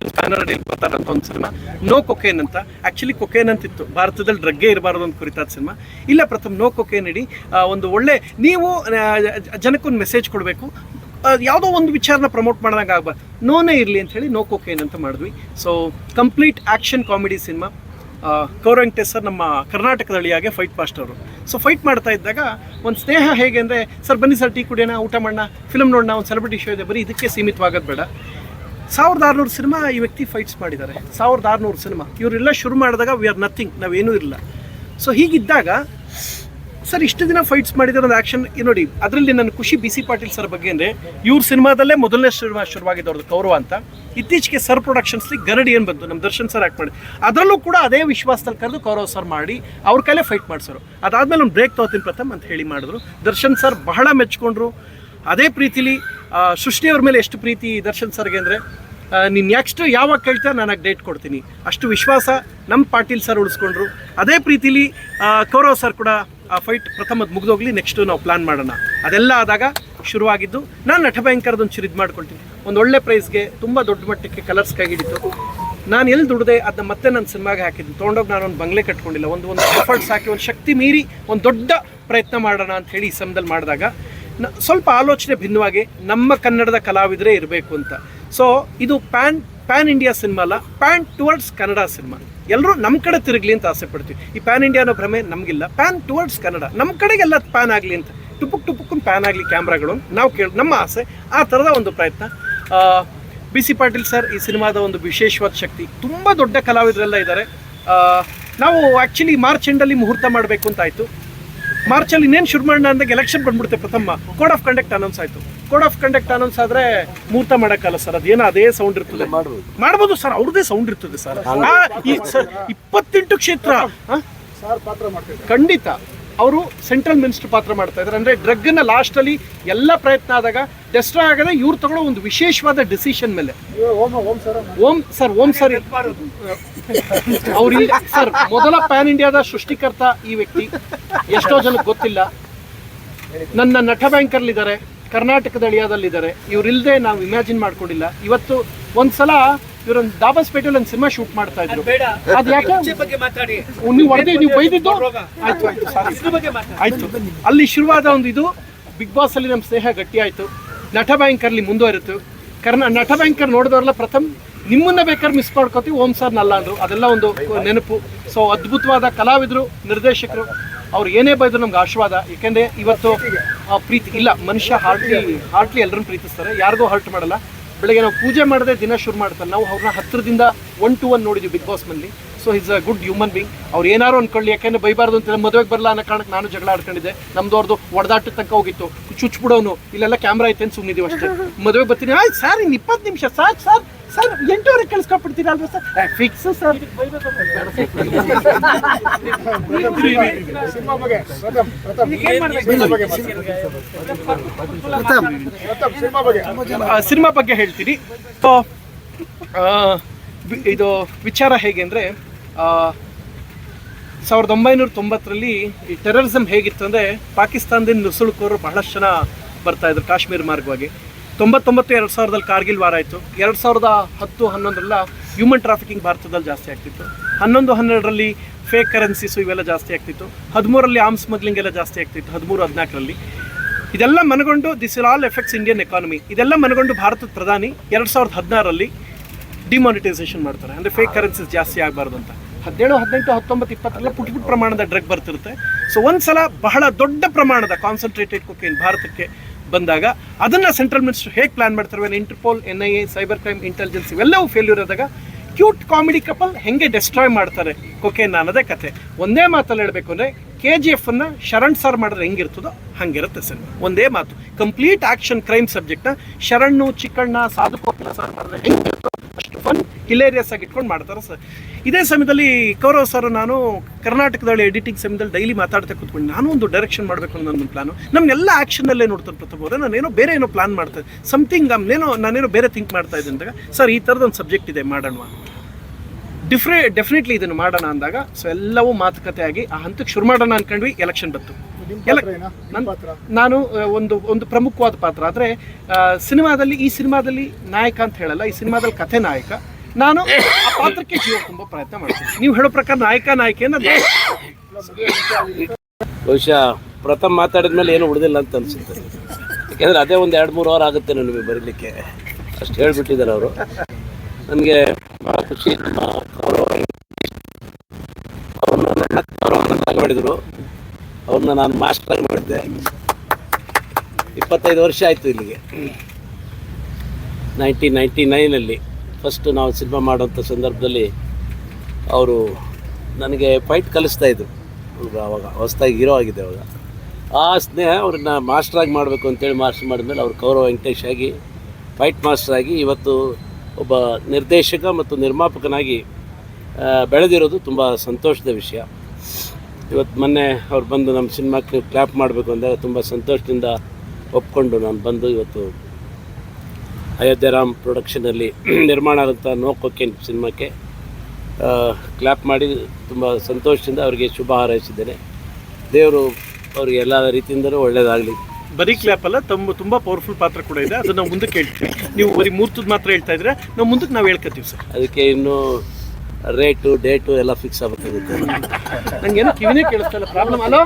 Spanner ಅಡಿಯಲ್ಲಿ ಬರ್ತಾರಂತ ಒಂದು ಸಿನಿಮಾ. ನೋ ಕೊಕೇನ್ ಅಂತ. ಆ್ಯಕ್ಚುಲಿ ಕೊಕೇನ್ ಅಂತಿತ್ತು. ಭಾರತದಲ್ಲಿ ಡ್ರಗ್ಗೆ ಇರಬಾರ್ದು ಅಂತ ಕುರಿತಾದ ಸಿನಿಮಾ. ಇಲ್ಲ ಪ್ರಥಮ ನೋ ಕೊಕೇನ್ ಇಡಿ. ಒಂದು ಒಳ್ಳೆ ನೀವು ಜನಕ್ಕೊಂದು ಮೆಸೇಜ್ ಕೊಡಬೇಕು. ಯಾವುದೋ ಒಂದು ವಿಚಾರನ ಪ್ರಮೋಟ್ ಮಾಡಿದಾಗ ಆಗ್ಬಾರ್ದು. ನೋನೇ ಇರಲಿ ಅಂತ ಹೇಳಿ ನೋ ಕೊಕೇನ್ ಅಂತ ಮಾಡಿದ್ವಿ. So complete action comedy cinema. ಕೌರಂಗ್ sir ನಮ್ಮ ಕರ್ನಾಟಕದ ಅಳಿಯಾಗೆ ಫೈಟ್ ಅವರು. ಸೊ ಫೈಟ್ ಮಾಡ್ತಾ ಇದ್ದಾಗ ಒಂದು ಸ್ನೇಹ ಹೇಗೆ ಅಂದರೆ, ಸರ್ ಬನ್ನಿ ಸರ್, ಟೀ ಕುಡಿಯೋಣ, ಊಟ ಮಾಡೋಣ ಫಿಲ್ಮ್ ನೋಡೋಣ, ಒಂದು ಸೆಲೆಬ್ರಿಟಿ ಶೋ ಇದೆ, ಬರೀ ಇದಕ್ಕೆ ಸೀಮಿತವಾಗೋದು ಬೇಡ. ಸಾವಿರದ ಆರುನೂರು ಸಿನಿಮಾ ಈ ವ್ಯಕ್ತಿ ಫೈಟ್ಸ್ ಮಾಡಿದ್ದಾರೆ. ಸಾವಿರದ ಆರುನೂರು ಸಿನಿಮಾ. ಇವರೆಲ್ಲ ಶುರು ಮಾಡಿದಾಗ ವಿ ಆರ್ ನಥಿಂಗ್ ನಾವೇನೂ ಇಲ್ಲ ಸೊ ಹೀಗಿದ್ದಾಗ, ಸರ್ ಇಷ್ಟು ದಿನ ಫೈಟ್ಸ್ ಮಾಡಿದ್ದಾರೆ ಒಂದು ಆ್ಯಕ್ಷನ್ ನೋಡಿ, ಅದರಲ್ಲಿ ನನ್ನ ಖುಷಿ ಬಿ ಸಿ ಪಾಟೀಲ್ ಸರ್ ಬಗ್ಗೆ ಅಂದರೆ, ಇವ್ರ ಸಿನಿಮಾದಲ್ಲೇ ಮೊದಲನೇ ಸಿನಿಮಾ ಶುರುವಾಗಿದ್ದವ್ರದ್ದು ಕೌರವ ಅಂತ. ಇತ್ತೀಚೆಗೆ ಸರ್ ಪ್ರೊಡಕ್ಷನ್ಸ್ಲಿ ಗರಡಿ ಏನು ಬಂತು? ನಮ್ಮ ದರ್ಶನ್ ಸರ್ ಆ್ಯಕ್ಟ್ ಮಾಡಿ. ಅದರಲ್ಲೂ ಕೂಡ ಅದೇ ವಿಶ್ವಾಸದಲ್ಲಿ ಕರೆದು ಕೌರವ್ ಸರ್ ಮಾಡಿ, ಅವ್ರ ಕೈಲೇ ಫೈಟ್ ಮಾಡಿಸೋರು. ಅದಾದಮೇಲೆ ಒಂದು ಬ್ರೇಕ್ ತಗೋತೀನಿ ಪ್ರಥಮ್ ಅಂತ ಹೇಳಿ ಮಾಡಿದ್ರು. ದರ್ಶನ್ ಸರ್ ಬಹಳ ಮೆಚ್ಕೊಂಡ್ರು. ಅದೇ ಪ್ರೀತಿಲಿ ಸೃಷ್ಟಿಯವ್ರ ಮೇಲೆ ಎಷ್ಟು ಪ್ರೀತಿ ದರ್ಶನ್ ಸರ್ಗೆ ಅಂದರೆ ನೀನು ನೆಕ್ಸ್ಟ್ ಯಾವಾಗ ಕೇಳ್ತಾ ನಾನು ಡೇಟ್ ಕೊಡ್ತೀನಿ. ಅಷ್ಟು ವಿಶ್ವಾಸ ನಮ್ಮ ಪಾಟೀಲ್ ಸರ್ ಉಳಿಸ್ಕೊಂಡ್ರು. ಅದೇ ಪ್ರೀತಿಲಿ ಕೌರವ್ ಸರ್ ಕೂಡ ಆ ಫೈಟ್ ಪ್ರಥಮದ್ದು ಮುಗಿದೋಗ್ಲಿ ನೆಕ್ಸ್ಟು ನಾವು ಪ್ಲ್ಯಾನ್ ಮಾಡೋಣ. ಅದೆಲ್ಲ ಆದಾಗ ಶುರುವಾಗಿದ್ದು, ನಾನು ನಟಭಯಂಕರದೊಂದು ಭಯಂಕರದೊಂದು ಇದು ಮಾಡ್ಕೊಳ್ತೀನಿ. ಒಂದು ಒಳ್ಳೆ ಪ್ರೈಸ್ಗೆ ತುಂಬ ದೊಡ್ಡ ಮಟ್ಟಕ್ಕೆ ಕಲರ್ಸ್ ಕೈಗಿಡಿತು ನಾನು ಎಲ್ಲಿ ದುಡ್ದೆ ಅದನ್ನ ಮತ್ತೆ ನನ್ನ ಸಿನಿಮಾಗೆ ಹಾಕಿದ್ದು ತೊಗೊಂಡೋಗಿ ನಾನು ಒಂದು ಬಂಗ್ಲೆ ಕಟ್ಕೊಂಡಿಲ್ಲ. ಒಂದು ಒಂದು ಎಫರ್ಟ್ಸ್ ಹಾಕಿ, ಒಂದು ಶಕ್ತಿ ಮೀರಿ ಒಂದು ದೊಡ್ಡ ಪ್ರಯತ್ನ ಮಾಡೋಣ ಅಂತ ಹೇಳಿ ಈ ಸಮಯದಲ್ಲಿ ಮಾಡಿದಾಗ ಸ್ವಲ್ಪ ಆಲೋಚನೆ ಭಿನ್ನವಾಗಿ ನಮ್ಮ ಕನ್ನಡದ ಕಲಾವಿದರೇ ಇರಬೇಕು ಅಂತ. ಸೊ ಇದು ಪ್ಯಾನ್ ಪ್ಯಾನ್ ಇಂಡಿಯಾ ಸಿನಿಮಾ ಅಲ್ಲ ಪ್ಯಾನ್ ಟುವರ್ಡ್ಸ್ ಕನ್ನಡ ಸಿನಿಮಾ ಎಲ್ಲರೂ ನಮ್ಮ ಕಡೆ ತಿರುಗಲಿ ಅಂತ ಆಸೆ ಪಡ್ತೀವಿ ಈ ಪ್ಯಾನ್ ಇಂಡಿಯಾ ಅನ್ನೋ ಭ್ರಮೆ ನಮಗಿಲ್ಲ. Pan towards Kannada. ನಮ್ಮ ಕಡೆಗೆಲ್ಲ ಪ್ಯಾನ್ ಆಗಲಿ ಅಂತ. ಟುಪುಕ್ ಟುಪುಕ್ಕು ಪ್ಯಾನ್ ಆಗಲಿ ಕ್ಯಾಮ್ರಾಗಳು. ನಾವು ಕೇಳಿ, ನಮ್ಮ ಆಸೆ ಆ ಥರದ ಒಂದು ಪ್ರಯತ್ನ. ಬಿ ಸಿ ಪಾಟೀಲ್ ಸರ್ ಈ ಸಿನಿಮಾದ ಒಂದು ವಿಶೇಷವಾದ ಶಕ್ತಿ. ತುಂಬ ದೊಡ್ಡ ಕಲಾವಿದರೆಲ್ಲ ಇದ್ದಾರೆ. ನಾವು ಆ್ಯಕ್ಚುಲಿ ಮಾರ್ಚ್ ಎಂಡಲ್ಲಿ ಮುಹೂರ್ತ ಮಾಡಬೇಕು ಅಂತ ಆಯಿತು. ಮಾರ್ಚಲ್ಲಿ ಇನ್ನೇನು ಶುರು ಮಾಡೋಣ ಅಂದಾಗ ಎಲೆಕ್ಷನ್ ಬಂದ್ಬಿಡುತ್ತೆ ಪ್ರಥಮ. ಕೋಡ್ ಆಫ್ ಕಂಡಕ್ಟ್ ಅನೌನ್ಸ್ ಆಯಿತು. ಕೋಡ್ ಆಫ್ ಕಂಡಕ್ಟ್ ಅನೌನ್ಸ್ ಆದರೆ ಮೂರ್ತ ಮಾಡೋಕ್ಕಲ್ಲ ಸರ್. ಅದೇನೋ ಅದೇ ಸೌಂಡ್ ಇರ್ತದೆ. ಮಾಡ್ಬೋದು. ಸರ್ ಅವ್ರದೇ ಸೌಂಡ್ ಇರ್ತದೆ ಸರ್. ಇಪ್ಪತ್ತೆಂಟು ಕ್ಷೇತ್ರ? ಖಂಡಿತ. ಅವರು ಸೆಂಟ್ರಲ್ ಮಿನಿಸ್ಟರ್ ಪಾತ್ರ ಮಾಡ್ತಾ ಇದ್ದಾರೆ. ಅಂದರೆ ಡ್ರಗ್ನ ಲಾಸ್ಟಲ್ಲಿ ಲಾಸ್ಟ್ ಎಲ್ಲ ಪ್ರಯತ್ನ ಆದಾಗ ಡೆಸ್ಟ್ರಾ ಆಗದೆ ಇವ್ರು ತಗೊಳ್ಳೋ ಒಂದು ವಿಶೇಷವಾದ ಡಿಸಿಷನ್ ಮೇಲೆ. ಓಂ ಸರ್ ಓಂ ಸರ್ ಇಲ್ಲಿ ಸರ್, ಮೊದಲ ಪ್ಯಾನ್ ಇಂಡಿಯಾದ ಸೃಷ್ಟಿಕರ್ತ ಈ ವ್ಯಕ್ತಿ. ಎಷ್ಟೋ ಜನಕ್ಕೆ ಗೊತ್ತಿಲ್ಲ. ನನ್ನ ನಟ ಬ್ಯಾಂಕರ್ಲಿದ್ದಾರೆ ಕರ್ನಾಟಕದ ಅಳಿಯಾದಲ್ಲಿದ್ದಾರೆ ಇವರಿಲ್ಲದೆ ನಾವು ಇಮ್ಯಾಜಿನ್ ಮಾಡ್ಕೊಂಡಿಲ್ಲ. ಇವತ್ತು ಒಂದ್ಸಲ ಇವರೊಂದು ದಾಬಸ್ಪೇಟೆಯಲ್ಲಿ ಒಂದು ಸಿನಿಮಾ ಶೂಟ್ ಮಾಡ್ತಾ ಇದ್ರು. ಅದ್ ಯಾಕೆ ನೀವು ಹೊಡೆದೇ ನೀವು ಬೈದಿದ್ದು? ಆಯ್ತು ಆಯ್ತು ಅಲ್ಲಿ ಶುರುವಾದ ಒಂದು ಇದು ಬಿಗ್ ಬಾಸ್ ಅಲ್ಲಿ ನಮ್ಮ ಸ್ನೇಹ ಗಟ್ಟಿ ಆಯ್ತು. ನಟ ಬ್ಯಾಂಕರ್ಲಿ ಮುಂದುವರಿತು. ಕರ್ನಾ ನಟ ಬ್ಯಾಂಕರ್ ನೋಡಿದವರೆಲ್ಲ ಪ್ರಥಮ ನಿಮ್ಮನ್ನ ಬೇಕಾದ್ರೆ ಮಿಸ್ ಮಾಡ್ಕೋತೀವಿ ಓಂ ಸರ್ ನಲ್ಲ ಅಂದ್ರು. ಅದೆಲ್ಲ ಒಂದು ನೆನಪು. ಸೊ ಅದ್ಭುತವಾದ ಕಲಾವಿದರು ನಿರ್ದೇಶಕರು. ಅವ್ರು ಏನೇ ಬೈದ್ರು ನಮ್ಗೆ ಆಶೀರ್ವಾದ. ಯಾಕೆಂದ್ರೆ ಇವತ್ತು ಪ್ರೀತಿ ಇಲ್ಲ ಮನುಷ್ಯ ಹಾರ್ಟ್ಲಿ ಹಾರ್ಟ್ಲಿ ಎಲ್ಲರನ್ನು ಪ್ರೀತಿಸ್ತಾರೆ. ಯಾರಿಗೂ ಹರ್ಟ್ ಮಾಡಲ್ಲ. ಬೆಳಗ್ಗೆ ನಾವು ಪೂಜೆ ಮಾಡದೆ ದಿನ ಶುರು ಮಾಡ್ತಾರೆ. ನಾವು ಅವ್ರನ್ನ ಹತ್ತಿರದಿಂದ ಒನ್ ಟು ಒನ್ ನೋಡಿದ್ವಿ ಬಿಗ್ ಬಾಸ್ ಮಲ್ಲಿ so is a good human being ಅವ್ರು ಏನಾರು ಅನ್ಕೊಳ್ಳಿ, ಯಾಕೆಂದ್ರೆ ಬೈಬಾರ್ದು ಅಂತ ಮದುವೆಗೆ ಬರಲ್ಲ ಅನ್ನೋ ಕಾರಣಕ್ಕೆ ನಾನು ಜಗಳ ಆಡ್ಕೊಂಡಿದ್ದೆ. ನಮ್ದವ್ರದ್ದು ಹೊಡೆದಾಟ ತನಕ ಹೋಗಿತ್ತು. ಚುಚ್ಬಿಡೋನು. ಇಲ್ಲೆಲ್ಲ ಕ್ಯಾಮ್ರಾ ಐತೆ ಅಂತ ಸುಮ್ಮನಿದೀವಿ ಅಷ್ಟೇ. ಮದುವೆಗೆ ಬರ್ತೀನಿ. ಆಯ್ತು, ಸರ್, ಇನ್ನು ಇಪ್ಪತ್ತು ನಿಮಿಷ ಸಾಕು ಸರ್. ಸರ್ ಎಂಟೂವರೆ ಕಳ್ಸ್ಕೊಟ್ಬಿಡ್ತೀರಾ ಅಲ್ವಾ ಸರ್? Fix sir. ಸಿನಿಮಾ ಬಗ್ಗೆ ಪ್ರಥಮ್ ಪ್ರಥಮ್. ಸಿನಿಮಾ ಬಗ್ಗೆ ಮಾತಾಡಿ. ಪ್ರಥಮ್ ಸಿನಿಮಾ ಬಗ್ಗೆ ಸಿನಿಮಾ ಬಗ್ಗೆ ಹೇಳ್ತೀನಿ. ಸೊ ಆ, ಇದು ವಿಚಾರ ಹೇಗೆ ಅಂದರೆ ಸಾವಿರದ ಒಂಬೈನೂರ ತೊಂಬತ್ತರಲ್ಲಿ ಈ ಟೆರರಿಸಮ್ ಹೇಗಿತ್ತು ಅಂದರೆ ಪಾಕಿಸ್ತಾನದಿಂದ ನುಸುಳುಕೋರು ಬಹಳಷ್ಟು ಜನ ಬರ್ತಾ ಇದ್ರು ಕಾಶ್ಮೀರ ಮಾರ್ಗವಾಗಿ. ತೊಂಬತ್ತೊಂಬತ್ತು ಎರಡು ಸಾವಿರದಲ್ಲಿ ಕಾರ್ಗಿಲ್ ವಾರ ಆಯಿತು. ಎರಡು ಸಾವಿರದ ಹತ್ತು ಹನ್ನೊಂದರಲ್ಲ ಹ್ಯೂಮನ್ ಟ್ರಾಫಿಕಿಂಗ್ ಭಾರತದಲ್ಲಿ ಜಾಸ್ತಿ ಆಗ್ತಿತ್ತು. ಹನ್ನೊಂದು ಹನ್ನೆರಡರಲ್ಲಿ ಫೇಕ್ ಕರೆನ್ಸೀಸು ಇವೆಲ್ಲ ಜಾಸ್ತಿ ಆಗ್ತಿತ್ತು. ಹದಿಮೂರಲ್ಲಿ ಆಮ್ ಸ್ಮಗ್ಲಿಂಗ್ ಎಲ್ಲ ಜಾಸ್ತಿ ಆಗ್ತಿತ್ತು, ಹದಿಮೂರು, ಹದಿನಾಲ್ಕರಲ್ಲಿ. ಇದೆಲ್ಲ ಮನಗೊಂಡು this will all affects Indian economy ಇದೆಲ್ಲ ಮನಗೊಂಡು ಭಾರತದ ಪ್ರಧಾನಿ ಎರಡು ಸಾವಿರದ ಹದಿನಾರರಲ್ಲಿ ಡಿಮಾನಿಟೈಸೇಷನ್ ಮಾಡ್ತಾರೆ. ಅಂದರೆ ಫೇಕ್ ಕರೆನ್ಸೀಸ್ ಜಾಸ್ತಿ ಆಗಬಾರ್ದು ಅಂತ. ಹದಿನೇಳು, ಹದಿನೆಂಟು, ಹತ್ತೊಂಬತ್ತು ಇಪ್ಪತ್ತೆಲ್ಲ ಪುಟ್ ಪುಟ್ ಪ್ರಮಾಣದ ಡ್ರಗ್ ಬರ್ತಿರುತ್ತೆ. ಸೊ ಒಂದು ಸಲ ಬಹಳ ದೊಡ್ಡ ಪ್ರಮಾಣದ ಕಾನ್ಸಂಟ್ರೇಟೆಡ್ ಕೊಕೇನ್ ಭಾರತಕ್ಕೆ ಬಂದಾಗ ಅದನ್ನು ಸೆಂಟ್ರಲ್ ಮಿನಿಸ್ಟರ್ ಹೇಗೆ ಪ್ಲಾನ್ ಮಾಡ್ತಾರೆ Interpol N I A cyber crime intelligence ಇವೆಲ್ಲವೂ ಫೇಲ್ಯೂರ್ ಆದಾಗ ಕ್ಯೂಟ್ ಕಾಮಿಡಿ ಕಪಲ್ ಹೆಂಗೆ ಡೆಸ್ಟ್ರಾಯ್ ಮಾಡ್ತಾರೆ? ಕೊಕೇನ್ ನಾನದೇ ಕತೆ. ಒಂದೇ ಮಾತಲ್ಲಿ ಹೇಳಬೇಕು ಅಂದರೆ ಕೆ ಜಿ ಎಫ್ ಅನ್ನ ಶರಣ್ ಸರ್ ಮಾಡಿದ್ರೆ ಹೆಂಗಿರ್ತದೋ ಹಂಗಿರುತ್ತೆ ಸರ್ ಒಂದೇ ಮಾತು. ಕಂಪ್ಲೀಟ್ ಆಕ್ಷನ್ ಕ್ರೈಮ್ ಸಬ್ಜೆಕ್ಟ್ನ ಶರಣ್ಣು ಚಿಕ್ಕಣ್ಣ ಸಾಧು ಕೋಕಿಲ ಸರ್ ಮಾಡಿದ್ರೆ ಅಷ್ಟು ಫನ್ ಹಿಲೇರಿಯಸ್ ಆಗಿ ಇಟ್ಕೊಂಡು ಮಾಡ್ತಾರೆ ಸರ್ ಇದೇ ಸಮಯದಲ್ಲಿ ಕೌರವ್ ಸರ್ ನಾನು ಕರ್ನಾಟಕದಲ್ಲಿ ಎಡಿಟಿಂಗ್ ಸಮಯದಲ್ಲಿ ಡೈಲಿ ಮಾತಾಡ್ತಾ ಕೂತ್ಕೊಂಡು. ನಾನು ಒಂದು ಡೈರೆಕ್ಷನ್ ಮಾಡಬೇಕು ಅನ್ನೋ ನನ್ನ ಪ್ಲಾನು ಆಕ್ಷನ್ ಆ್ಯಕ್ಷನಲ್ಲೇ ನೋಡ್ತಾರೆ ಪ್ರತಾಪ್ ಅವರೇ. ನಾನೇನೋ ಬೇರೆ ಏನೋ ಪ್ಲಾನ್ ಮಾಡ್ತಾ ಸಮಥಿಂಗ್ ಏನೋ, ನಾನೇನೋ ಬೇರೆ ಥಿಂಕ್ ಮಾಡ್ತಾ ಇದ್ದೆ ಅಂದಾಗ ಸರ್ ಈ ಥರದ ಒಂದು ಸಬ್ಜೆಕ್ಟ್ ಇದೆ, ಮಾಡೋಣ ಡಿಫ್ರೆ ಡೆಫಿನೆಟ್ಲಿ ಇದನ್ನು ಮಾಡೋಣ ಅಂದಾಗ ಸೊ ಎಲ್ಲವೂ ಮಾತುಕತೆ ಆಗಿ ಆ ಹಂತಕ್ಕೆ ಶುರು ಮಾಡೋಣ ಅನ್ಕೊಂಡ್ವಿ ಎಲೆಕ್ಷನ್ ಬಂತು. ನನ್- ಪಾತ್ರ? ನಾನು ಒಂದು ಒಂದು ಪ್ರಮುಖವಾದ ಪಾತ್ರ ಆದರೆ ಸಿನಿಮಾದಲ್ಲಿ ಈ ಸಿನಿಮಾದಲ್ಲಿ ನಾಯಕ ಅಂತ ಹೇಳಲ್ಲ ಈ ಸಿನಿಮಾದಲ್ಲಿ ಕಥೆ ನಾಯಕ. ನಾನು ಆ ಪಾತ್ರಕ್ಕೆ ಜೀವ ತುಂಬಾ ಪ್ರಯತ್ನ ಮಾಡ್ತೀನಿ. ನೀವು ಹೇಳೋ ಪ್ರಕಾರ ನಾಯಕ ನಾಯಕಿಯನ್ನ ನಾನು- ಬಹುಶಃ ಮಾತಾಡಿದ ಮಾತಾಡಿದ್ಮೇಲೆ ಏನು ಉಳಿದಿಲ್ಲ ಅಂತ ಅನಿಸುತ್ತೆ. ಯಾಕೆಂದ್ರೆ ಅದೇ ಒಂದು ಎರಡು ಮೂರು ಅವರ್ ಆಗುತ್ತೆ ನನಗೆ ಬರೀಲಿಕ್ಕೆ. ಅಷ್ಟು ಹೇಳಿಬಿಟ್ಟಿದ್ದಾರೆ ಅವರು. ನನಗೆ ಭಾಳ ಖುಷಿ. ನಮ್ಮ ಗೌರವ ಮಾಡಿದರು. ಅವ್ರನ್ನ ನಾನು ಮಾಸ್ಟರ್ ಮಾಡಿದ್ದೆ. ಇಪ್ಪತ್ತೈದು ವರ್ಷ ಆಯಿತು ಇಲ್ಲಿಗೆ. ನೈನ್ಟೀನ್ ನೈಂಟಿ ನೈನಲ್ಲಿ ಫಸ್ಟ್ ನಾವು ಸಿನಿಮಾ ಮಾಡುವಂಥ ಸಂದರ್ಭದಲ್ಲಿ ಅವರು ನನಗೆ ಫೈಟ್ ಕಲಿಸ್ತಾ ಇದ್ರು. ಹುಡುಗ ಅವಾಗ ಹೊಸ್ದಾಗಿ ಹೀರೋ ಆಗಿದೆ ಅವಾಗ. ಆ ಸ್ನೇಹ ಅವ್ರನ್ನ ಮಾಸ್ಟ್ರಾಗಿ ಮಾಡಬೇಕು ಅಂತೇಳಿ ಮಾಸ್ಟರ್ ಮಾಡಿದ್ಮೇಲೆ ಅವ್ರು ಕೌರವ ವೆಂಕಟೇಶ್ ಆಗಿ ಫೈಟ್ ಮಾಸ್ಟರ್ ಆಗಿ ಇವತ್ತು ಒಬ್ಬ ನಿರ್ದೇಶಕ ಮತ್ತು ನಿರ್ಮಾಪಕನಾಗಿ ಬೆಳೆದಿರೋದು ತುಂಬ ಸಂತೋಷದ ವಿಷಯ. ಇವತ್ತು ಮೊನ್ನೆ ಅವ್ರು ಬಂದು ನಮ್ಮ ಸಿನಿಮಾಕ್ಕೆ ಕ್ಲ್ಯಾಪ್ ಮಾಡಬೇಕು ಅಂದಾಗ ತುಂಬ ಸಂತೋಷದಿಂದ ಒಪ್ಕೊಂಡು ನಾನು ಬಂದು ಇವತ್ತು ಅಯೋಧ್ಯರಾಮ್ ಪ್ರೊಡಕ್ಷನಲ್ಲಿ ನಿರ್ಮಾಣ ಆದಂಥ ನೋಕೋಕೆ ಸಿನಿಮಾಕ್ಕೆ ಕ್ಲ್ಯಾಪ್ ಮಾಡಿ ತುಂಬ ಸಂತೋಷದಿಂದ ಅವರಿಗೆ ಶುಭ ಹಾರೈಸಿದ್ದೇನೆ. ದೇವರು ಅವ್ರಿಗೆ ಎಲ್ಲ ರೀತಿಯಿಂದಲೂ ಒಳ್ಳೆಯದಾಗಲಿ ಬರೀ ಕ್ಲ್ಯಾಪ್ ಅಲ್ಲ ತಮ್ಮ ತುಂಬ ಪವರ್ಫುಲ್ ಪಾತ್ರ ಕೂಡ ಇದೆ. ಅದನ್ನು ನಾವು ಮುಂದಕ್ಕೆ ಹೇಳ್ತೀವಿ ನೀವು ಬರೀ ಮೂರ್ತದ ಮಾತ್ರ ಹೇಳ್ತಾ ಇದ್ರೆ ನಾವು ಮುಂದಕ್ಕೆ ನಾವು ಹೇಳ್ಕೊತೀವಿ ಸರ್. ಅದಕ್ಕೆ ಇನ್ನೂ ರೇಟು ಡೇಟು ಎಲ್ಲ ಫಿಕ್ಸ್ ಆಗಬೇಕಾಗುತ್ತೆ ನಂಗೇನು ಕಿವಿನೇ ಕೇಳಿಸ್ತಾ ಇಲ್ಲ. Problem hello?